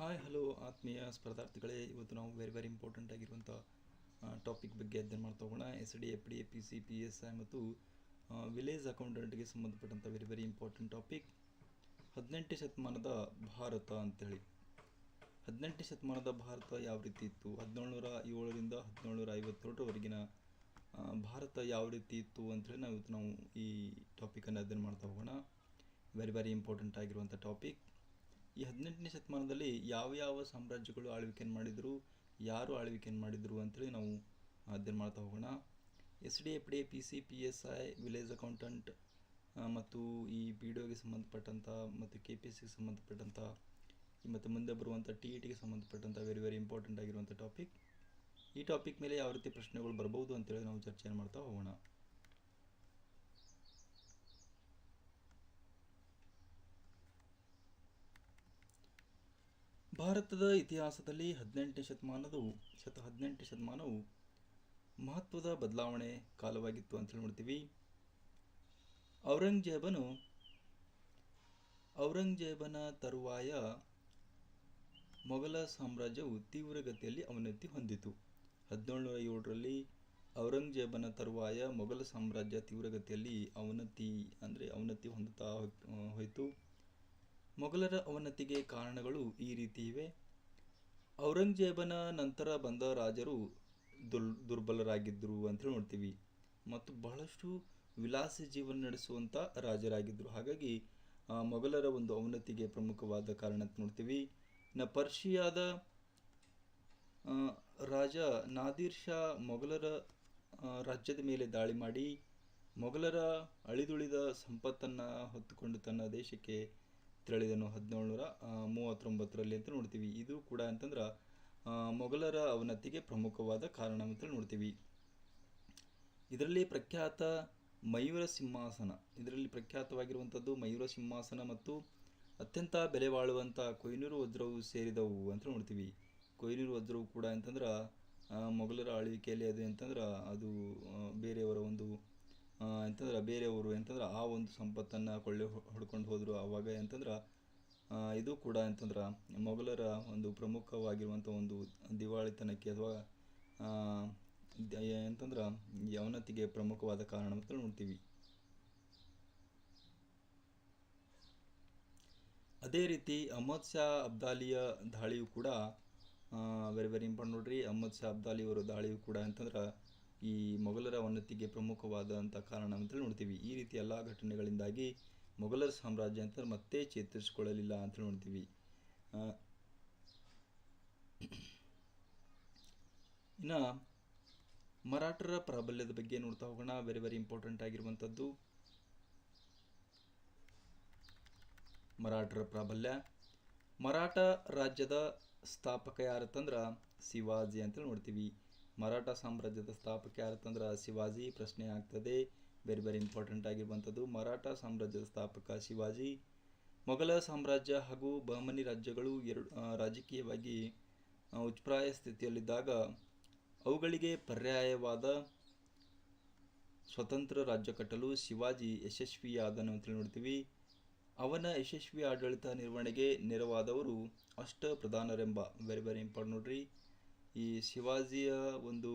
Hi hello ಆತ್ಮೀಯ ಸ್ಪರ್ಧಾರ್ಥಿಗಳೇ. ಇವತ್ತು ನಾವು ವೆರಿ ವೆರಿ ಇಂಪಾರ್ಟೆಂಟ್ ಆಗಿರುವಂಥ ಟಾಪಿಕ್ ಬಗ್ಗೆ ಅಧ್ಯಯನ ಮಾಡ್ತಾ ಹೋಗೋಣ. S D F D A P C P S I ಮತ್ತು ವಿಲೇಜ್ ಅಕೌಂಟೆಂಟ್ಗೆ ಸಂಬಂಧಪಟ್ಟಂಥ ವೆರಿ ವೆರಿ ಇಂಪಾರ್ಟೆಂಟ್ ಟಾಪಿಕ್ ಹದಿನೆಂಟನೇ ಶತಮಾನದ ಭಾರತ ಅಂತೇಳಿ. ಹದಿನೆಂಟನೇ ಶತಮಾನದ ಭಾರತ ಯಾವ ರೀತಿ ಇತ್ತು? ಹದಿನೇಳುನೂರ ಏಳರಿಂದ ಹದಿನೇಳುನೂರ ಐವತ್ತೇಳರವರೆಗಿನ ಭಾರತ ಯಾವ ರೀತಿ ಇತ್ತು ಅಂತೇಳಿ ನಾವು ಇವತ್ತು ನಾವು ಈ ಟಾಪಿಕನ್ನು ಅಧ್ಯಯನ ಮಾಡ್ತಾ ಹೋಗೋಣ. ವೆರಿ ವೆರಿ ಇಂಪಾರ್ಟೆಂಟ್ ಆಗಿರುವಂಥ ಟಾಪಿಕ್ ಈ ಹದಿನೆಂಟನೇ ಶತಮಾನದಲ್ಲಿ ಯಾವ ಯಾವ ಸಾಮ್ರಾಜ್ಯಗಳು ಆಳ್ವಿಕೆಯನ್ನು ಮಾಡಿದರು, ಯಾರು ಆಳ್ವಿಕೆಯನ್ನು ಮಾಡಿದರು ಅಂತೇಳಿ ನಾವು ಅಧ್ಯಯನ ಮಾಡ್ತಾ ಹೋಗೋಣ. S D F D P C, P S I, village accountant ಮತ್ತು ಈ ಪಿ ಡಿ ಒಗೆ ಸಂಬಂಧಪಟ್ಟಂಥ ಮತ್ತು ಕೆ ಪಿ ಎಸ್ ಸಿಗೆ ಸಂಬಂಧಪಟ್ಟಂಥ ಮತ್ತು ಮುಂದೆ ಬರುವಂಥ ಟಿ ಇ ಟಿಗೆ ಸಂಬಂಧಪಟ್ಟಂಥ ವೆರಿ ವೆರಿ ಇಂಪಾರ್ಟೆಂಟ್ ಆಗಿರುವಂಥ ಟಾಪಿಕ್ ಈ ಟಾಪಿಕ್ ಮೇಲೆ ಯಾವ ರೀತಿ ಪ್ರಶ್ನೆಗಳು ಬರ್ಬೋದು ಅಂತೇಳಿ ನಾವು ಚರ್ಚೆಯನ್ನು ಮಾಡ್ತಾ ಹೋಗೋಣ. ಭಾರತದ ಇತಿಹಾಸದಲ್ಲಿ ಹದಿನೆಂಟನೇ ಶತಮಾನವು ಶತ ಹದಿನೆಂಟನೇ ಶತಮಾನವು ಮಹತ್ವದ ಬದಲಾವಣೆ ಕಾಲವಾಗಿತ್ತು ಅಂತ ಹೇಳಿ ನೋಡ್ತೀವಿ ಔರಂಗಜೇಬನು, ಔರಂಗಜೇಬನ ತರುವಾಯ ಮೊಘಲ ಸಾಮ್ರಾಜ್ಯವು ತೀವ್ರಗತಿಯಲ್ಲಿ ಅವನತಿ ಹೊಂದಿತು. ಹದಿನೇಳುನೂರ ಏಳರಲ್ಲಿ ಔರಂಗಜೇಬನ ತರುವಾಯ ಮೊಘಲ ಸಾಮ್ರಾಜ್ಯ ತೀವ್ರಗತಿಯಲ್ಲಿ ಅವನತಿ, ಅಂದರೆ ಅವನತಿ ಹೊಂದುತ್ತಾ ಹೋಯಿತು. ಮೊಘಲರ ಅವನತಿಗೆ ಕಾರಣಗಳು ಈ ರೀತಿ ಇವೆ ಔರಂಗಜೇಬನ ನಂತರ ಬಂದ ರಾಜರು ದುರ್, ದುರ್ಬಲರಾಗಿದ್ದರು ಅಂತೇಳಿ ನೋಡ್ತೀವಿ. ಮತ್ತು ಬಹಳಷ್ಟು ವಿಲಾಸ ಜೀವನ ನಡೆಸುವಂಥ ರಾಜರಾಗಿದ್ದರು. ಹಾಗಾಗಿ ಮೊಘಲರ ಒಂದು ಅವನತಿಗೆ ಪ್ರಮುಖವಾದ ಕಾರಣ ಅಂತ ನೋಡ್ತೀವಿ. ಇನ್ನು ಪರ್ಷಿಯಾದ ರಾಜ ನಾದಿರ್ ಶಾ ಮೊಘಲರ ರಾಜ್ಯದ ಮೇಲೆ ದಾಳಿ ಮಾಡಿ, ಮೊಘಲರ ಅಳಿದುಳಿದ ಸಂಪತ್ತನ್ನು ಹೊತ್ತುಕೊಂಡು ತನ್ನ ದೇಶಕ್ಕೆ ತೆರಳಿದನು ಹದಿನೇಳುನೂರ ಮೂವತ್ತೊಂಬತ್ತರಲ್ಲಿ ಅಂತ ನೋಡ್ತೀವಿ. ಇದು ಕೂಡ ಅಂತಂದ್ರೆ ಮೊಘಲರ ಅವನತಿಗೆ ಪ್ರಮುಖವಾದ ಕಾರಣ ಅಂತ ನೋಡ್ತೀವಿ. ಇದರಲ್ಲಿ ಪ್ರಖ್ಯಾತ ಮಯೂರ ಸಿಂಹಾಸನ, ಇದರಲ್ಲಿ ಪ್ರಖ್ಯಾತವಾಗಿರುವಂಥದ್ದು ಮಯೂರ ಸಿಂಹಾಸನ ಮತ್ತು ಅತ್ಯಂತ ಬೆಲೆ ಬಾಳುವಂಥ ಕೊಯ್ನೂರು ವಜ್ರವು ಸೇರಿದವು ಅಂತ ನೋಡ್ತೀವಿ. ಕೊಯ್ನೂರು ವಜ್ರವು ಕೂಡ ಅಂತಂದ್ರೆ ಮೊಘಲರ ಆಳ್ವಿಕೆಯಲ್ಲಿ ಅದು ಅಂತಂದ್ರೆ ಅದು ಬೇರೆಯವರ ಅಂತಂದ್ರೆ ಬೇರೆಯವರು ಅಂತಂದ್ರೆ ಆ ಒಂದು ಸಂಪತ್ತನ್ನು ಕೊಳ್ಳೆ ಹೊಡ್ಕೊಂಡು ಹೋದರು ಆವಾಗ ಎಂತಂದ್ರೆ ಇದು ಕೂಡ ಅಂತಂದ್ರೆ ಮೊಘಲರ ಒಂದು ಪ್ರಮುಖವಾಗಿರುವಂಥ ಒಂದು ದಿವಾಳಿತನಕ್ಕೆ ಅಥವಾ ಎಂತಂದ್ರೆ ಯವನತಿಗೆ ಪ್ರಮುಖವಾದ ಕಾರಣ ಅಂತ ನೋಡ್ತೀವಿ. ಅದೇ ರೀತಿ ಅಹಮದ್ ಶಾ ಅಬ್ದಾಲಿಯ ದಾಳಿಯು ಕೂಡ ವೆರಿ ವೆರಿ ಇಂಪಾರ್ಟೆಂಟ್ ನೋಡ್ರಿ. ಅಹಮದ್ ಶಾ ಅಬ್ದಾಲಿಯವರ ದಾಳಿಯು ಕೂಡ ಅಂತಂದ್ರೆ ಈ ಮೊಘಲರ ಉನ್ನತಿಗೆ ಪ್ರಮುಖವಾದಂಥ ಕಾರಣ ಅಂತೇಳಿ ನೋಡ್ತೀವಿ, ಈ ರೀತಿ ಎಲ್ಲ ಘಟನೆಗಳಿಂದಾಗಿ ಮೊಘಲರ ಸಾಮ್ರಾಜ್ಯ ಅಂತ ಮತ್ತೆ ಚೇತರಿಸಿಕೊಳ್ಳಲಿಲ್ಲ ಅಂತ ನೋಡ್ತೀವಿ. ಇನ್ನು ಮರಾಠರ ಪ್ರಾಬಲ್ಯದ ಬಗ್ಗೆ ನೋಡ್ತಾ ಹೋಗೋಣ. ವೆರಿ ವೆರಿ ಇಂಪಾರ್ಟೆಂಟ್ ಆಗಿರುವಂಥದ್ದು ಮರಾಠರ ಪ್ರಾಬಲ್ಯ. ಮರಾಠ ರಾಜ್ಯದ ಸ್ಥಾಪಕ ಯಾರತ್ತಂದ್ರೆ ಶಿವಾಜಿ ಅಂತೇಳಿ ನೋಡ್ತೀವಿ. ಮರಾಠ ಸಾಮ್ರಾಜ್ಯದ ಸ್ಥಾಪಕ ಯಾರತ್ತಂದ್ರೆ ಶಿವಾಜಿ, ಪ್ರಶ್ನೆ ಆಗ್ತದೆ. ಬೇರೆ ಬೇರೆ ಇಂಪಾರ್ಟೆಂಟ್ ಆಗಿರುವಂಥದ್ದು. ಮರಾಠ ಸಾಮ್ರಾಜ್ಯದ ಸ್ಥಾಪಕ ಶಿವಾಜಿ. ಮೊಘಲ ಸಾಮ್ರಾಜ್ಯ ಹಾಗೂ ಬಹಮನಿ ರಾಜ್ಯಗಳು ಎರಡು ರಾಜಕೀಯವಾಗಿ ಉಚ್ಪ್ರಾಯ ಸ್ಥಿತಿಯಲ್ಲಿದ್ದಾಗ ಅವುಗಳಿಗೆ ಪರ್ಯಾಯವಾದ ಸ್ವತಂತ್ರ ರಾಜ್ಯ ಕಟ್ಟಲು ಶಿವಾಜಿ ಯಶಸ್ವಿಯಾದನು ಅಂತೇಳಿ ನೋಡ್ತೀವಿ. ಅವನ ಯಶಸ್ವಿ ಆಡಳಿತ ನಿರ್ವಹಣೆಗೆ ನೆರವಾದವರು ಅಷ್ಟ ಪ್ರಧಾನರೆಂಬ ವೆರಿ ವೆರಿ ಇಂಪಾರ್ಟೆಂಟ್ ನೋಡ್ರಿ. ಈ ಶಿವಾಜಿಯ ಒಂದು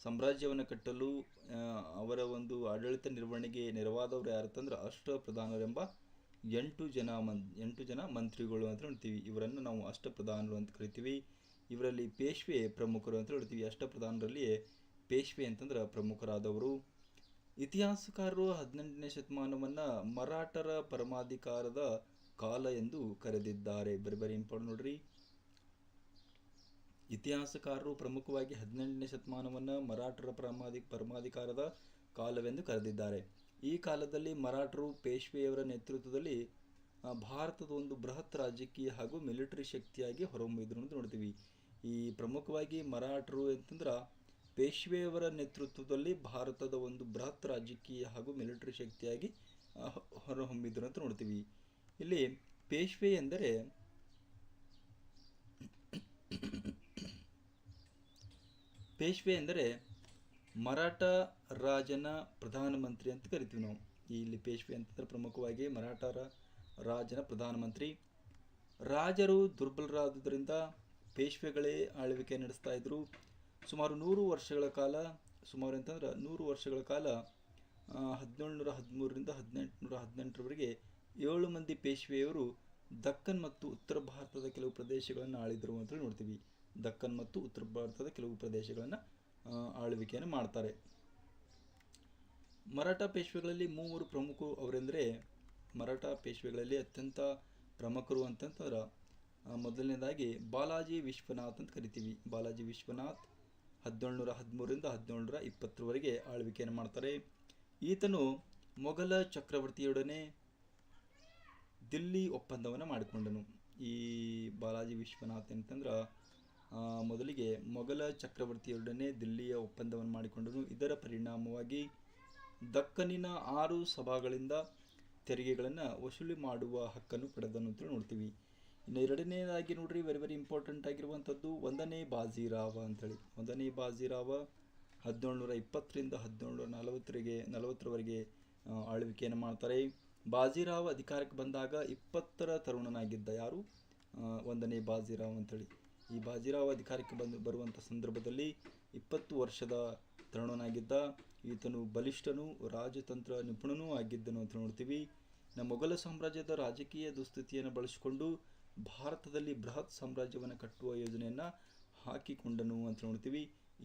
ಸಾಮ್ರಾಜ್ಯವನ್ನು ಕಟ್ಟಲು ಅವರ ಒಂದು ಆಡಳಿತ ನಿರ್ವಹಣೆಗೆ ನೆರವಾದವರು ಯಾರತ್ತಂದ್ರೆ ಅಷ್ಟ ಪ್ರಧಾನರೆಂಬ ಎಂಟು ಜನ ಮನ್ ಎಂಟು ಜನ ಮಂತ್ರಿಗಳು ಅಂತ ನೋಡ್ತೀವಿ. ಇವರನ್ನು ನಾವು ಅಷ್ಟ ಪ್ರಧಾನರು ಅಂತ ಕರಿತೀವಿ. ಇವರಲ್ಲಿ ಪೇಶ್ವೆ ಪ್ರಮುಖರು ಅಂತ ಹೇಳ್ತೀವಿ ಅಷ್ಟ ಪ್ರಧಾನರಲ್ಲಿ ಪೇಶ್ವೆ ಅಂತಂದ್ರೆ ಪ್ರಮುಖರಾದವರು. ಇತಿಹಾಸಕಾರರು ಹದಿನೆಂಟನೇ ಶತಮಾನವನ್ನು ಮರಾಠರ ಪರಮಾಧಿಕಾರದ ಕಾಲ ಎಂದು ಕರೆದಿದ್ದಾರೆ. ಬೇರೆ ಬರಿ ಇಂಪಾರ್ಟೆಂಟ್ ನೋಡ್ರಿ. ಇತಿಹಾಸಕಾರರು ಪ್ರಮುಖವಾಗಿ ಹದಿನೆಂಟನೇ ಶತಮಾನವನ್ನು ಮರಾಠರ ಪರಮಾಧಿ ಪರಮಾಧಿಕಾರದ ಕಾಲವೆಂದು ಕರೆದಿದ್ದಾರೆ. ಈ ಕಾಲದಲ್ಲಿ ಮರಾಠರು ಪೇಶ್ವೆಯವರ ನೇತೃತ್ವದಲ್ಲಿ ಭಾರತದ ಒಂದು ಬೃಹತ್ ರಾಜಕೀಯ ಹಾಗೂ ಮಿಲಿಟರಿ ಶಕ್ತಿಯಾಗಿ ಹೊರಹೊಮ್ಮಿದ್ರು ಅಂತ ನೋಡ್ತೀವಿ. ಈ ಪ್ರಮುಖವಾಗಿ ಮರಾಠರು ಅಂತಂದ್ರೆ ಪೇಶ್ವೆಯವರ ನೇತೃತ್ವದಲ್ಲಿ ಭಾರತದ ಒಂದು ಬೃಹತ್ ರಾಜಕೀಯ ಹಾಗೂ ಮಿಲಿಟರಿ ಶಕ್ತಿಯಾಗಿ ಹೊರಹೊಮ್ಮಿದ್ರು ಅಂತ ನೋಡ್ತೀವಿ. ಇಲ್ಲಿ ಪೇಶ್ವೆ ಎಂದರೆ ಪೇಶ್ವೆ ಅಂದರೆ ಮರಾಠ ರಾಜನ ಪ್ರಧಾನಮಂತ್ರಿ ಅಂತ ಕರಿತೀವಿ ನಾವು. ಇಲ್ಲಿ ಪೇಶ್ವೆ ಅಂತಂದ್ರೆ ಪ್ರಮುಖವಾಗಿ ಮರಾಠರ ರಾಜನ ಪ್ರಧಾನಮಂತ್ರಿ. ರಾಜರು ದುರ್ಬಲರಾದುದರಿಂದ ಪೇಶ್ವೆಗಳೇ ಆಳ್ವಿಕೆ ನಡೆಸ್ತಾ ಇದ್ದರು ಸುಮಾರು ನೂರು ವರ್ಷಗಳ ಕಾಲ, ಸುಮಾರು ಅಂತಂದ್ರೆ ನೂರು ವರ್ಷಗಳ ಕಾಲ ಹದಿನೇಳುನೂರ ಹದಿಮೂರರಿಂದ ಹದಿನೆಂಟುನೂರ ಹದಿನೆಂಟರವರೆಗೆ ಏಳು ಮಂದಿ ಪೇಶ್ವೆಯವರು ದಕ್ಕನ್ ಮತ್ತು ಉತ್ತರ ಭಾರತದ ಕೆಲವು ಪ್ರದೇಶಗಳನ್ನು ಆಳಿದರು ಅಂತ ನೋಡ್ತೀವಿ. ದಕ್ಕನ್ ಮತ್ತು ಉತ್ತರ ಭಾರತದ ಕೆಲವು ಪ್ರದೇಶಗಳನ್ನು ಆಳ್ವಿಕೆಯನ್ನು ಮಾಡ್ತಾರೆ. ಮರಾಠ ಪೇಶ್ವೆಗಳಲ್ಲಿ ಮೂವರು ಪ್ರಮುಖ ಅವರೆಂದರೆ, ಮರಾಠ ಪೇಶ್ವೆಗಳಲ್ಲಿ ಅತ್ಯಂತ ಪ್ರಮುಖರು ಅಂತಂತಂದ್ರೆ ಮೊದಲನೇದಾಗಿ ಬಾಲಾಜಿ ವಿಶ್ವನಾಥ್ ಅಂತ ಕರಿತೀವಿ. ಬಾಲಾಜಿ ವಿಶ್ವನಾಥ್ ಹದಿನೇಳುನೂರ ಹದಿಮೂರರಿಂದ ಹದಿನೇಳುನೂರ ಇಪ್ಪತ್ತರವರೆಗೆ ಆಳ್ವಿಕೆಯನ್ನು ಮಾಡ್ತಾರೆ. ಈತನು ಮೊಘಲ ಚಕ್ರವರ್ತಿಯೊಡನೆ ದಿಲ್ಲಿ ಒಪ್ಪಂದವನ್ನು ಮಾಡಿಕೊಂಡನು. ಈ ಬಾಲಾಜಿ ವಿಶ್ವನಾಥ್ ಅಂತಂದ್ರೆ ಮೊದಲಿಗೆ ಮೊಘಲ ಚಕ್ರವರ್ತಿಯೊಡನೆ ದಿಲ್ಲಿಯ ಒಪ್ಪಂದವನ್ನು ಮಾಡಿಕೊಂಡನು ಇದರ ಪರಿಣಾಮವಾಗಿ ದಕ್ಕನಿನ ಆರು ಸಭಾಗಳಿಂದ ತೆರಿಗೆಗಳನ್ನು ವಸೂಲಿ ಮಾಡುವ ಹಕ್ಕನ್ನು ಪಡೆದನು ಅಂತ ನೋಡ್ತೀವಿ. ಇನ್ನು ಎರಡನೇದಾಗಿ ನೋಡ್ರಿ ವೆರಿ ವೆರಿ ಇಂಪಾರ್ಟೆಂಟ್ ಆಗಿರುವಂಥದ್ದು ಒಂದನೇ ಬಾಜಿರಾವ ಅಂತೇಳಿ. ಒಂದನೇ ಬಾಜಿರಾವ ಹದಿನೇಳುನೂರ ಇಪ್ಪತ್ತರಿಂದ ಹದಿನೇಳುನೂರ ನಲವತ್ತರಿಗೆ, ನಲವತ್ತರವರೆಗೆ ಆಳ್ವಿಕೆಯನ್ನು ಮಾಡ್ತಾರೆ. ಬಾಜಿರಾವ್ ಅಧಿಕಾರಕ್ಕೆ ಬಂದಾಗ ಇಪ್ಪತ್ತರ ತರುಣನಾಗಿದ್ದ ಯಾರು? ಒಂದನೇ ಬಾಜಿರಾವ್ ಅಂತೇಳಿ. ಈ ಬಾಜಿರಾವ್ ಅಧಿಕಾರಕ್ಕೆ ಬಂದು ಬರುವಂಥ ಸಂದರ್ಭದಲ್ಲಿ ಇಪ್ಪತ್ತು ವರ್ಷದ ತರುಣನಾಗಿದ್ದ ಈತನು ಬಲಿಷ್ಠನು ರಾಜತಂತ್ರ ನಿಪುಣನೂ ಆಗಿದ್ದನು ಅಂತ ನೋಡ್ತೀವಿ. ನಮ್ಮ ಮೊಘಲ ಸಾಮ್ರಾಜ್ಯದ ರಾಜಕೀಯ ದುಸ್ಥಿತಿಯನ್ನು ಬಳಸಿಕೊಂಡು ಭಾರತದಲ್ಲಿ ಬೃಹತ್ ಸಾಮ್ರಾಜ್ಯವನ್ನು ಕಟ್ಟುವ ಯೋಜನೆಯನ್ನು ಹಾಕಿಕೊಂಡನು ಅಂತ ನೋಡ್ತೀವಿ.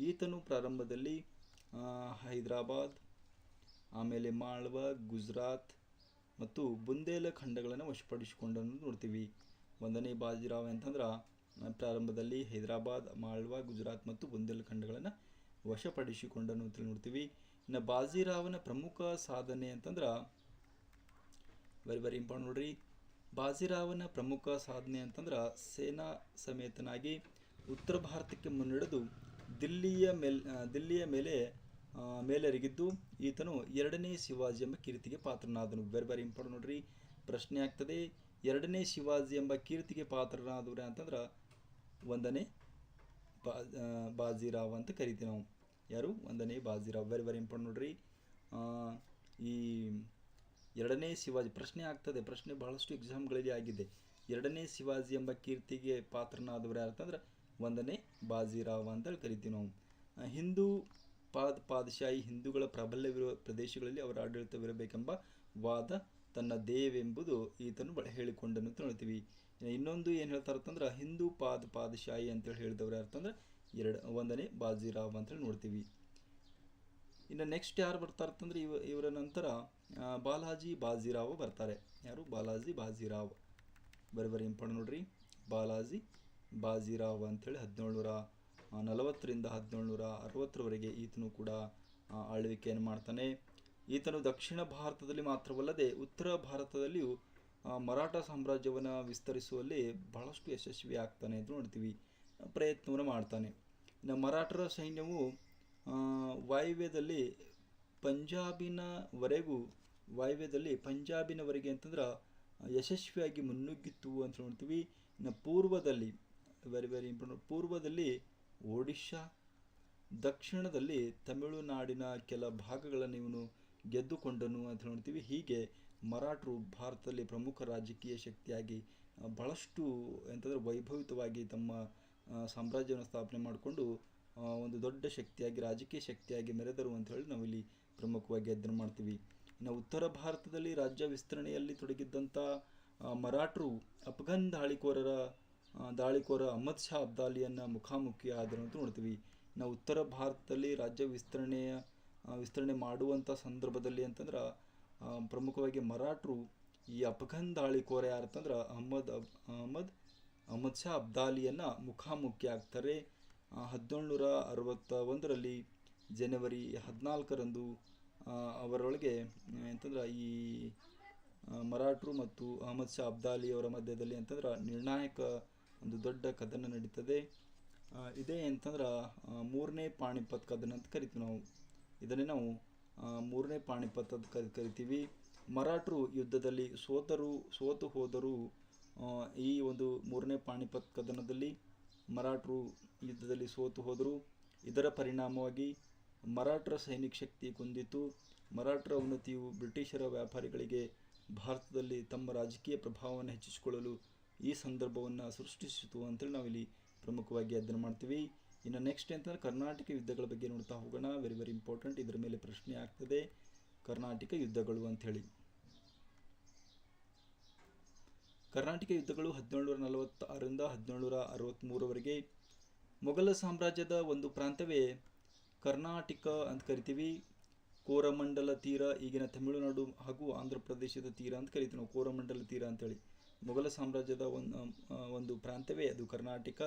ಈತನು ಪ್ರಾರಂಭದಲ್ಲಿ ಹೈದರಾಬಾದ್, ಆಮೇಲೆ ಮಾಳ್ವ, ಗುಜರಾತ್ ಮತ್ತು ಬುಂದೇಲ ಖಂಡಗಳನ್ನು ವಶಪಡಿಸಿಕೊಂಡನು ನೋಡ್ತೀವಿ. ಒಂದನೇ ಬಾಜಿರಾವ್ ಅಂತಂದ್ರೆ ಪ್ರಾರಂಭದಲ್ಲಿ ಹೈದರಾಬಾದ್, ಮಾಳ್ವಾ, ಗುಜರಾತ್ ಮತ್ತು ಬುಂದೇಲ್ಖಂಡ್ಗಳನ್ನು ವಶಪಡಿಸಿಕೊಂಡನು ಅಂತ ನೋಡ್ತೀವಿ. ಇನ್ನು ಬಾಜಿರಾವನ ಪ್ರಮುಖ ಸಾಧನೆ ಅಂತಂದ್ರೆ ವೆರಿ ವೆರಿ ಇಂಪಾರ್ಟೆಂಟ್ ನೋಡ್ರಿ. ಬಾಜಿರಾವನ ಪ್ರಮುಖ ಸಾಧನೆ ಅಂತಂದ್ರೆ ಸೇನಾ ಸಮೇತನಾಗಿ ಉತ್ತರ ಭಾರತಕ್ಕೆ ಮುನ್ನಡೆದು ದಿಲ್ಲಿಯ ಮೇಲ್ ದಿಲ್ಲಿಯ ಮೇಲೆ ಮೇಲೆರಗಿದ್ದು ಈತನು ಎರಡನೇ ಶಿವಾಜಿ ಎಂಬ ಕೀರ್ತಿಗೆ ಪಾತ್ರನಾದನು. ವೆರಿ ವೆರಿ ಇಂಪಾರ್ಟೆಂಟ್ ನೋಡ್ರಿ. ಪ್ರಶ್ನೆ ಆಗ್ತದೆ, ಎರಡನೇ ಶಿವಾಜಿ ಎಂಬ ಕೀರ್ತಿಗೆ ಪಾತ್ರನಾದವ್ರೆ ಅಂತಂದ್ರೆ ಒಂದನೇ ಬಾ ಬಾಜಿರಾವ್ ಅಂತ ಕರಿತೀವಿ ನಾವು. ಯಾರು? ಒಂದನೇ ಬಾಜಿರಾವ್. ವೆರಿ ವೆರಿ ಇಂಪಾರ್ಟೆಂಟ್ ನೋಡ್ರಿ. ಈ ಎರಡನೇ ಶಿವಾಜಿ, ಪ್ರಶ್ನೆ ಆಗ್ತದೆ. ಪ್ರಶ್ನೆ ಬಹಳಷ್ಟು ಎಕ್ಸಾಮ್ಗಳಲ್ಲಿ ಆಗಿದೆ. ಎರಡನೇ ಶಿವಾಜಿ ಎಂಬ ಕೀರ್ತಿಗೆ ಪಾತ್ರನಾದವ್ರು ಯಾರಂತಂದ್ರೆ ಒಂದನೇ ಬಾಜಿರಾವ್ ಅಂತೇಳಿ ಕರಿತೀವಿ ನಾವು. ಹಿಂದೂ ಪಾದ್, ಪಾದಶಾಹಿ ಹಿಂದೂಗಳ ಪ್ರಾಬಲ್ಯವಿರುವ ಪ್ರದೇಶಗಳಲ್ಲಿ ಅವರ ಆಡಳಿತವಿರಬೇಕೆಂಬ ವಾದ ತನ್ನ ದೇವೆಂಬುದು ಈತನು ಹೇಳಿಕೊಂಡನು ಅಂತ ಹೇಳ್ತೀವಿ ಇನ್ನೊಂದು ಏನು ಹೇಳ್ತಾರಂತಂದ್ರೆ ಹಿಂದೂ ಪಾದ ಪಾದಶಾಹಿ ಅಂತೇಳಿ ಹೇಳಿದವ್ರು ಯಾರಂತಂದ್ರೆ ಎರಡು, ಒಂದನೇ ಬಾಜಿರಾವ್ ಅಂತೇಳಿ ನೋಡ್ತೀವಿ. ಇನ್ನು ನೆಕ್ಸ್ಟ್ ಯಾರು ಬರ್ತಾರಂತಂದ್ರೆ ಇವ, ಇವರ ನಂತರ ಬಾಲಾಜಿ ಬಾಜಿರಾವ್ ಬರ್ತಾರೆ. ಯಾರು? ಬಾಲಾಜಿ ಬಾಜಿರಾವ್. ಬರೀ ಬರೀ ಇಂಪಾರ್ಟೆಂಟ್ ನೋಡ್ರಿ. ಬಾಲಾಜಿ ಬಾಜಿರಾವ್ ಅಂಥೇಳಿ ಹದಿನೇಳುನೂರ ನಲವತ್ತರಿಂದ ಹದಿನೇಳುನೂರ ಅರವತ್ತರವರೆಗೆ ಈತನು ಕೂಡ ಆಳ್ವಿಕೆಯನ್ನು ಮಾಡ್ತಾನೆ. ಈತನು ದಕ್ಷಿಣ ಭಾರತದಲ್ಲಿ ಮಾತ್ರವಲ್ಲದೆ ಉತ್ತರ ಭಾರತದಲ್ಲಿಯೂ ಮರಾಠ ಸಾಮ್ರಾಜ್ಯವನ್ನು ವಿಸ್ತರಿಸುವಲ್ಲಿ ಬಹಳಷ್ಟು ಯಶಸ್ವಿ ಆಗ್ತಾನೆ ಅಂತ ನೋಡ್ತೀವಿ. ಪ್ರಯತ್ನವನ್ನು ಮಾಡ್ತಾನೆ. ಇನ್ನು ಮರಾಠರ ಸೈನ್ಯವು ವಾಯುವ್ಯದಲ್ಲಿ ಪಂಜಾಬಿನವರೆಗೂ, ವಾಯುವ್ಯದಲ್ಲಿ ಪಂಜಾಬಿನವರೆಗೆ ಅಂತಂದ್ರೆ, ಯಶಸ್ವಿಯಾಗಿ ಮುನ್ನುಗ್ಗಿತ್ತು ಅಂತ ನೋಡ್ತೀವಿ. ಇನ್ನು ಪೂರ್ವದಲ್ಲಿ ವೆರಿ ವೆರಿ ಇಂಪಾರ್ಟೆಂಟ್ ಪೂರ್ವದಲ್ಲಿ ಒಡಿಶಾ, ದಕ್ಷಿಣದಲ್ಲಿ ತಮಿಳುನಾಡಿನ ಕೆಲ ಭಾಗಗಳನ್ನು ಇವನು ಗೆದ್ದುಕೊಂಡನು ಅಂತ ನೋಡ್ತೀವಿ. ಹೀಗೆ ಮರಾಠರು ಭಾರತದಲ್ಲಿ ಪ್ರಮುಖ ರಾಜಕೀಯ ಶಕ್ತಿಯಾಗಿ ಬಹಳಷ್ಟು ಎಂತಂದರೆ ವೈಭವಿತವಾಗಿ ತಮ್ಮ ಸಾಮ್ರಾಜ್ಯವನ್ನು ಸ್ಥಾಪನೆ ಮಾಡಿಕೊಂಡು ಒಂದು ದೊಡ್ಡ ಶಕ್ತಿಯಾಗಿ, ರಾಜಕೀಯ ಶಕ್ತಿಯಾಗಿ ಮೆರೆದರು ಅಂತ ಹೇಳಿ ನಾವಿಲ್ಲಿ ಪ್ರಮುಖವಾಗಿ ಅಧ್ಯಯನ ಮಾಡ್ತೀವಿ. ಇನ್ನು ಉತ್ತರ ಭಾರತದಲ್ಲಿ ರಾಜ್ಯ ವಿಸ್ತರಣೆಯಲ್ಲಿ ತೊಡಗಿದ್ದಂಥ ಮರಾಠರು ಅಫ್ಘನ್ ದಾಳಿಕೋರರ ದಾಳಿಕೋರ ಅಹಮದ್ ಶಾ ಅಬ್ದಾಲಿಯನ್ನು ಮುಖಾಮುಖಿ ಆದರು ಅಂತ ನೋಡ್ತೀವಿ. ನಾವು ಉತ್ತರ ಭಾರತದಲ್ಲಿ ರಾಜ್ಯ ವಿಸ್ತರಣೆಯ ವಿಸ್ತರಣೆ ಮಾಡುವಂಥ ಸಂದರ್ಭದಲ್ಲಿ ಅಂತಂದ್ರೆ ಪ್ರಮುಖವಾಗಿ ಮರಾಠರು ಈ ಅಫ್ಘನ್ ದಾಳಿಕೋರ ಯಾರಂತಂದ್ರೆ ಅಹಮದ್ ಅಬ್, ಅಹಮದ್ ಅಹಮದ್ ಶಾ ಅಬ್ದಾಲಿಯನ್ನು ಮುಖಾಮುಖಿ ಆಗ್ತಾರೆ. ಹದಿನೇಳುನೂರ ಅರವತ್ತ ಒಂದರಲ್ಲಿ ಜನವರಿ ಹದಿನಾಲ್ಕರಂದು ಅವರೊಳಗೆ ಅಂತಂದ್ರೆ ಈ ಮರಾಠರು ಮತ್ತು ಅಹಮದ್ ಶಾ ಅಬ್ದಾಲಿ ಅವರ ಮಧ್ಯದಲ್ಲಿ ಅಂತಂದ್ರೆ ನಿರ್ಣಾಯಕ ಒಂದು ದೊಡ್ಡ ಕದನ ನಡೀತದೆ. ಇದೇ ಅಂತಂದ್ರೆ ಮೂರನೇ ಪಾಣಿಪತ್ ಕದನ ಅಂತ ಕರಿತೀವಿ ನಾವು. ಇದನ್ನೇ ನಾವು ಮೂರನೇ ಪಾಣಿಪತ್ ಅಂತ ಕರಿ, ಕರಿತೀವಿ. ಮರಾಠರು ಯುದ್ಧದಲ್ಲಿ ಸೋತರು, ಸೋತು ಹೋದರೂ ಈ ಒಂದು ಮೂರನೇ ಪಾಣಿಪತ್ ಕದನದಲ್ಲಿ ಮರಾಠರು ಯುದ್ಧದಲ್ಲಿ ಸೋತು ಹೋದರು. ಇದರ ಪರಿಣಾಮವಾಗಿ ಮರಾಠರ ಸೈನಿಕ ಶಕ್ತಿ ಕುಂದಿತು. ಮರಾಠರ ಉನ್ನತಿಯು ಬ್ರಿಟಿಷರ ವ್ಯಾಪಾರಿಗಳಿಗೆ ಭಾರತದಲ್ಲಿ ತಮ್ಮ ರಾಜಕೀಯ ಪ್ರಭಾವವನ್ನು ಹೆಚ್ಚಿಸಿಕೊಳ್ಳಲು ಈ ಸಂದರ್ಭವನ್ನು ಸೃಷ್ಟಿಸಿತು ಅಂತೇಳಿ ನಾವಿಲ್ಲಿ ಪ್ರಮುಖವಾಗಿ ಅಧ್ಯಯನ ಮಾಡ್ತೀವಿ. ಇನ್ನು ನೆಕ್ಸ್ಟ್ ಅಂತಂದ್ರೆ ಕರ್ನಾಟಕ ಯುದ್ಧಗಳ ಬಗ್ಗೆ ನೋಡ್ತಾ ಹೋಗೋಣ. ವೆರಿ ವೆರಿ ಇಂಪಾರ್ಟೆಂಟ್ ಇದರ ಮೇಲೆ ಪ್ರಶ್ನೆ ಆಗ್ತದೆ. ಕರ್ನಾಟಕ ಯುದ್ಧಗಳು ಅಂಥೇಳಿ ಕರ್ನಾಟಕ ಯುದ್ಧಗಳು ಹದಿನೇಳುನೂರ ನಲವತ್ತಾರರಿಂದ ಹದಿನೇಳುನೂರ ಅರವತ್ತ್ಮೂರವರೆಗೆ ಮೊಘಲ ಸಾಮ್ರಾಜ್ಯದ ಒಂದು ಪ್ರಾಂತವೇ ಕರ್ನಾಟಕ ಅಂತ ಕರಿತೀವಿ. ಕೋರಮಂಡಲ ತೀರ, ಈಗಿನ ತಮಿಳುನಾಡು ಹಾಗೂ ಆಂಧ್ರ ಪ್ರದೇಶದ ತೀರ ಅಂತ ಕರಿತೀವಿ ನಾವು. ಕೋರಮಂಡಲ ತೀರ ಅಂತೇಳಿ ಮೊಘಲ ಸಾಮ್ರಾಜ್ಯದ ಒಂದು ಒಂದು ಪ್ರಾಂತ್ಯವೇ ಅದು ಕರ್ನಾಟಕ.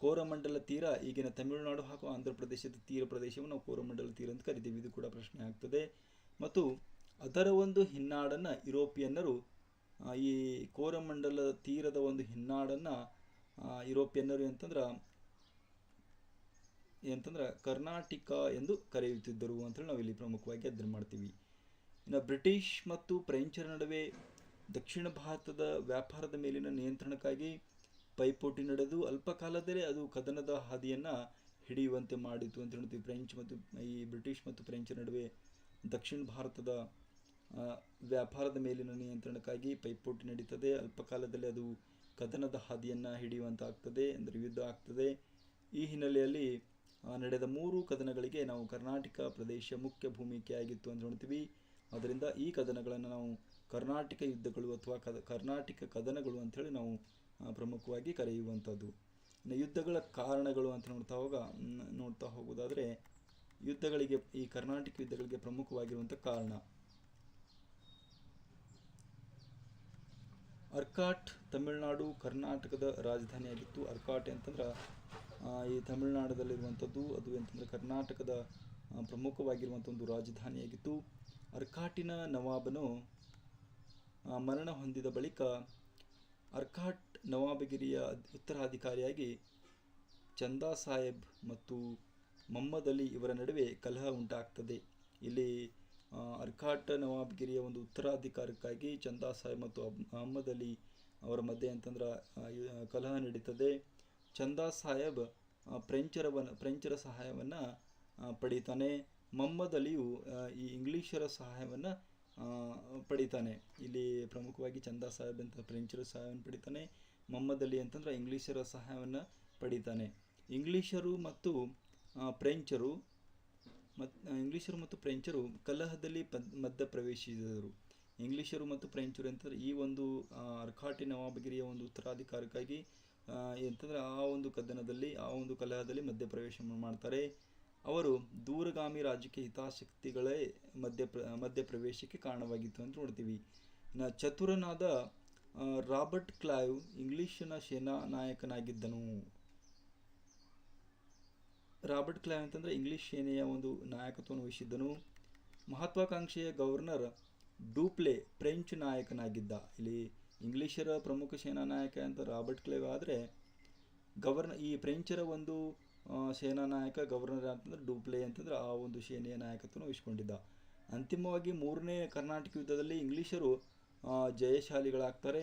ಕೋರಮಂಡಲ ತೀರ, ಈಗಿನ ತಮಿಳುನಾಡು ಹಾಗೂ ಆಂಧ್ರ ಪ್ರದೇಶದ ತೀರ ಪ್ರದೇಶವನ್ನು ನಾವು ಕೋರಮಂಡಲ ತೀರ ಅಂತ ಕರಿತೀವಿ. ಇದು ಕೂಡ ಪ್ರಶ್ನೆ ಆಗ್ತದೆ. ಮತ್ತು ಅದರ ಒಂದು ಹಿನ್ನಾಡನ್ನು ಯುರೋಪಿಯನ್ನರು ಈ ಕೋರಮಂಡಲ ತೀರದ ಒಂದು ಹಿನ್ನಾಡನ್ನು ಯುರೋಪಿಯನ್ನರು ಅಂತಂದ್ರೆ ಏನಂತಂದ್ರೆ ಕರ್ನಾಟಕ ಎಂದು ಕರೆಯುತ್ತಿದ್ದರು ಅಂತೇಳಿ ನಾವು ಇಲ್ಲಿ ಪ್ರಮುಖವಾಗಿ ಅಧ್ಯಯನ ಮಾಡ್ತೀವಿ. ಇನ್ನು ಬ್ರಿಟಿಷ್ ಮತ್ತು ಫ್ರೆಂಚರ ನಡುವೆ ದಕ್ಷಿಣ ಭಾರತದ ವ್ಯಾಪಾರದ ಮೇಲಿನ ನಿಯಂತ್ರಣಕ್ಕಾಗಿ ಪೈಪೋಟಿ ನಡೆದು ಅಲ್ಪ ಕಾಲದಲ್ಲೇ ಅದು ಕದನದ ಹಾದಿಯನ್ನು ಹಿಡಿಯುವಂತೆ ಮಾಡಿತು ಅಂತ ಹೇಳ್ತೀವಿ ಫ್ರೆಂಚ್ ಮತ್ತು ಈ ಬ್ರಿಟಿಷ್ ಮತ್ತು ಫ್ರೆಂಚ್ ನಡುವೆ ದಕ್ಷಿಣ ಭಾರತದ ವ್ಯಾಪಾರದ ಮೇಲಿನ ನಿಯಂತ್ರಣಕ್ಕಾಗಿ ಪೈಪೋಟಿ ನಡೀತದೆ. ಅಲ್ಪ ಕಾಲದಲ್ಲಿ ಅದು ಕದನದ ಹಾದಿಯನ್ನು ಹಿಡಿಯುವಂತಾಗ್ತದೆ ಅಂದರೆ ಯುದ್ಧ ಆಗ್ತದೆ. ಈ ಹಿನ್ನೆಲೆಯಲ್ಲಿ ನಡೆದ ಮೂರು ಕದನಗಳಿಗೆ ನಾವು ಕರ್ನಾಟಕ ಪ್ರದೇಶ ಮುಖ್ಯ ಭೂಮಿಕೆಯಾಗಿತ್ತು ಅಂತ ಹೇಳ್ತೀವಿ ಅದರಿಂದ ಈ ಕದನಗಳನ್ನು ನಾವು ಕರ್ನಾಟಕ ಯುದ್ಧಗಳು ಅಥವಾ ಕದ, ಕರ್ನಾಟಕ ಕದನಗಳು ಅಂಥೇಳಿ ನಾವು ಪ್ರಮುಖವಾಗಿ ಕರೆಯುವಂಥದ್ದು. ಇನ್ನು ಯುದ್ಧಗಳ ಕಾರಣಗಳು ಅಂತ ನೋಡ್ತಾ ಹೋಗ ನೋಡ್ತಾ ಹೋಗೋದಾದರೆ, ಯುದ್ಧಗಳಿಗೆ, ಈ ಕರ್ನಾಟಕ ಯುದ್ಧಗಳಿಗೆ ಪ್ರಮುಖವಾಗಿರುವಂಥ ಕಾರಣ. ಅರ್ಕಾಟ್, ತಮಿಳುನಾಡು, ಕರ್ನಾಟಕದ ರಾಜಧಾನಿಯಾಗಿತ್ತು. ಅರ್ಕಾಟ್ ಅಂತಂದ್ರೆ ಈ ತಮಿಳುನಾಡದಲ್ಲಿರುವಂಥದ್ದು, ಅದು ಅಂತಂದ್ರೆ ಕರ್ನಾಟಕದ ಪ್ರಮುಖವಾಗಿರುವಂಥ ಒಂದು ರಾಜಧಾನಿಯಾಗಿತ್ತು. ಅರ್ಕಾಟಿನ ನವಾಬನು ಮರಣ ಹೊಂದಿದ ಬಳಿಕ ಅರ್ಕಾಟ್ ನವಾಬಗಿರಿಯ ಉತ್ತರಾಧಿಕಾರಿಯಾಗಿ ಚಂದಾ ಸಾಹೇಬ್ ಮತ್ತು ಮೊಹಮ್ಮದ್ ಅಲಿ ಇವರ ನಡುವೆ ಕಲಹ ಉಂಟಾಗ್ತದೆ. ಇಲ್ಲಿ ಅರ್ಕಾಟ್ ನವಾಬ್ಗಿರಿಯ ಒಂದು ಉತ್ತರಾಧಿಕಾರಕ್ಕಾಗಿ ಚಂದಾ ಸಾಹೇಬ್ ಮತ್ತು ಮೊಹಮ್ಮದ್ ಅಲಿ ಅವರ ಮಧ್ಯೆ ಅಂತಂದ್ರೆ ಕಲಹ ನಡೀತದೆ. ಚಂದಾ ಸಾಹೇಬ್ ಫ್ರೆಂಚರ ಫ್ರೆಂಚರ ಸಹಾಯವನ್ನು ಪಡೀತಾನೆ. ಮೊಹಮ್ಮದ್ ಅಲಿಯು ಈ ಇಂಗ್ಲೀಷರ ಸಹಾಯವನ್ನು ಪಡಿತಾನೆ. ಇಲ್ಲಿ ಪ್ರಮುಖವಾಗಿ ಚಂದಾ ಸಾಹೇಬ್ ಅಂತ ಫ್ರೆಂಚರ ಸಹಾಯವನ್ನು ಪಡಿತಾನೆ. ಮೊಹಮ್ಮದ್ ಅಲಿ ಅಂತಂದ್ರೆ ಇಂಗ್ಲೀಷರ ಸಹಾಯವನ್ನು ಪಡಿತಾನೆ. ಇಂಗ್ಲೀಷರು ಮತ್ತು ಫ್ರೆಂಚರು ಮತ್ತು ಇಂಗ್ಲೀಷರು ಮತ್ತು ಫ್ರೆಂಚರು ಕಲಹದಲ್ಲಿ ಮಧ್ಯ ಪ್ರವೇಶಿಸಿದರು ಇಂಗ್ಲೀಷರು ಮತ್ತು ಫ್ರೆಂಚರು ಅಂತಂದ್ರೆ ಈ ಒಂದು ಅರ್ಕಾಟಿ ನವಾಬಗಿರಿಯ ಒಂದು ಉತ್ತರಾಧಿಕಾರಕ್ಕಾಗಿ ಅಂತಂದರೆ ಆ ಒಂದು ಕದನದಲ್ಲಿ, ಆ ಒಂದು ಕಲಹದಲ್ಲಿ ಮಧ್ಯಪ್ರವೇಶ ಮಾಡ್ತಾರೆ. ಅವರು ದೂರಗಾಮಿ ರಾಜಕೀಯ ಹಿತಾಸಕ್ತಿಗಳೇ ಮಧ್ಯ ಪ್ರ, ಮಧ್ಯಪ್ರವೇಶಕ್ಕೆ ಕಾರಣವಾಗಿತ್ತು ಅಂತ ನೋಡ್ತೀವಿ. ಇನ್ನು ಚತುರನಾದ ರಾಬರ್ಟ್ ಕ್ಲೈವ್ ಇಂಗ್ಲಿಷಿನ ಸೇನಾ ನಾಯಕನಾಗಿದ್ದನು. ರಾಬರ್ಟ್ ಕ್ಲೈವ್ ಅಂತಂದರೆ ಇಂಗ್ಲಿಷ್ ಸೇನೆಯ ಒಂದು ನಾಯಕತ್ವವನ್ನು ವಹಿಸಿದ್ದನು. ಮಹತ್ವಾಕಾಂಕ್ಷೆಯ ಗವರ್ನರ್ ಡೂಪ್ಲೆ ಫ್ರೆಂಚ್ ನಾಯಕನಾಗಿದ್ದ. ಇಲ್ಲಿ ಇಂಗ್ಲಿಷರ ಪ್ರಮುಖ ಸೇನಾ ನಾಯಕ ಅಂತ ರಾಬರ್ಟ್ ಕ್ಲೈವ್ ಆದರೆ ಗವರ್ನ, ಈ ಫ್ರೆಂಚರ ಒಂದು ಸೇನಾ ನಾಯಕ ಗವರ್ನರ್ ಅಂತಂದ್ರೆ ಡೂಪ್ಲೆ ಅಂತಂದ್ರೆ ಆ ಒಂದು ಸೇನೆಯ ನಾಯಕತ್ವವನ್ನು ವಹಿಸಿಕೊಂಡಿದ್ದ. ಅಂತಿಮವಾಗಿ ಮೂರನೇ ಕರ್ನಾಟಕ ಯುದ್ಧದಲ್ಲಿ ಇಂಗ್ಲೀಷರು ಜಯಶಾಲಿಗಳಾಗ್ತಾರೆ.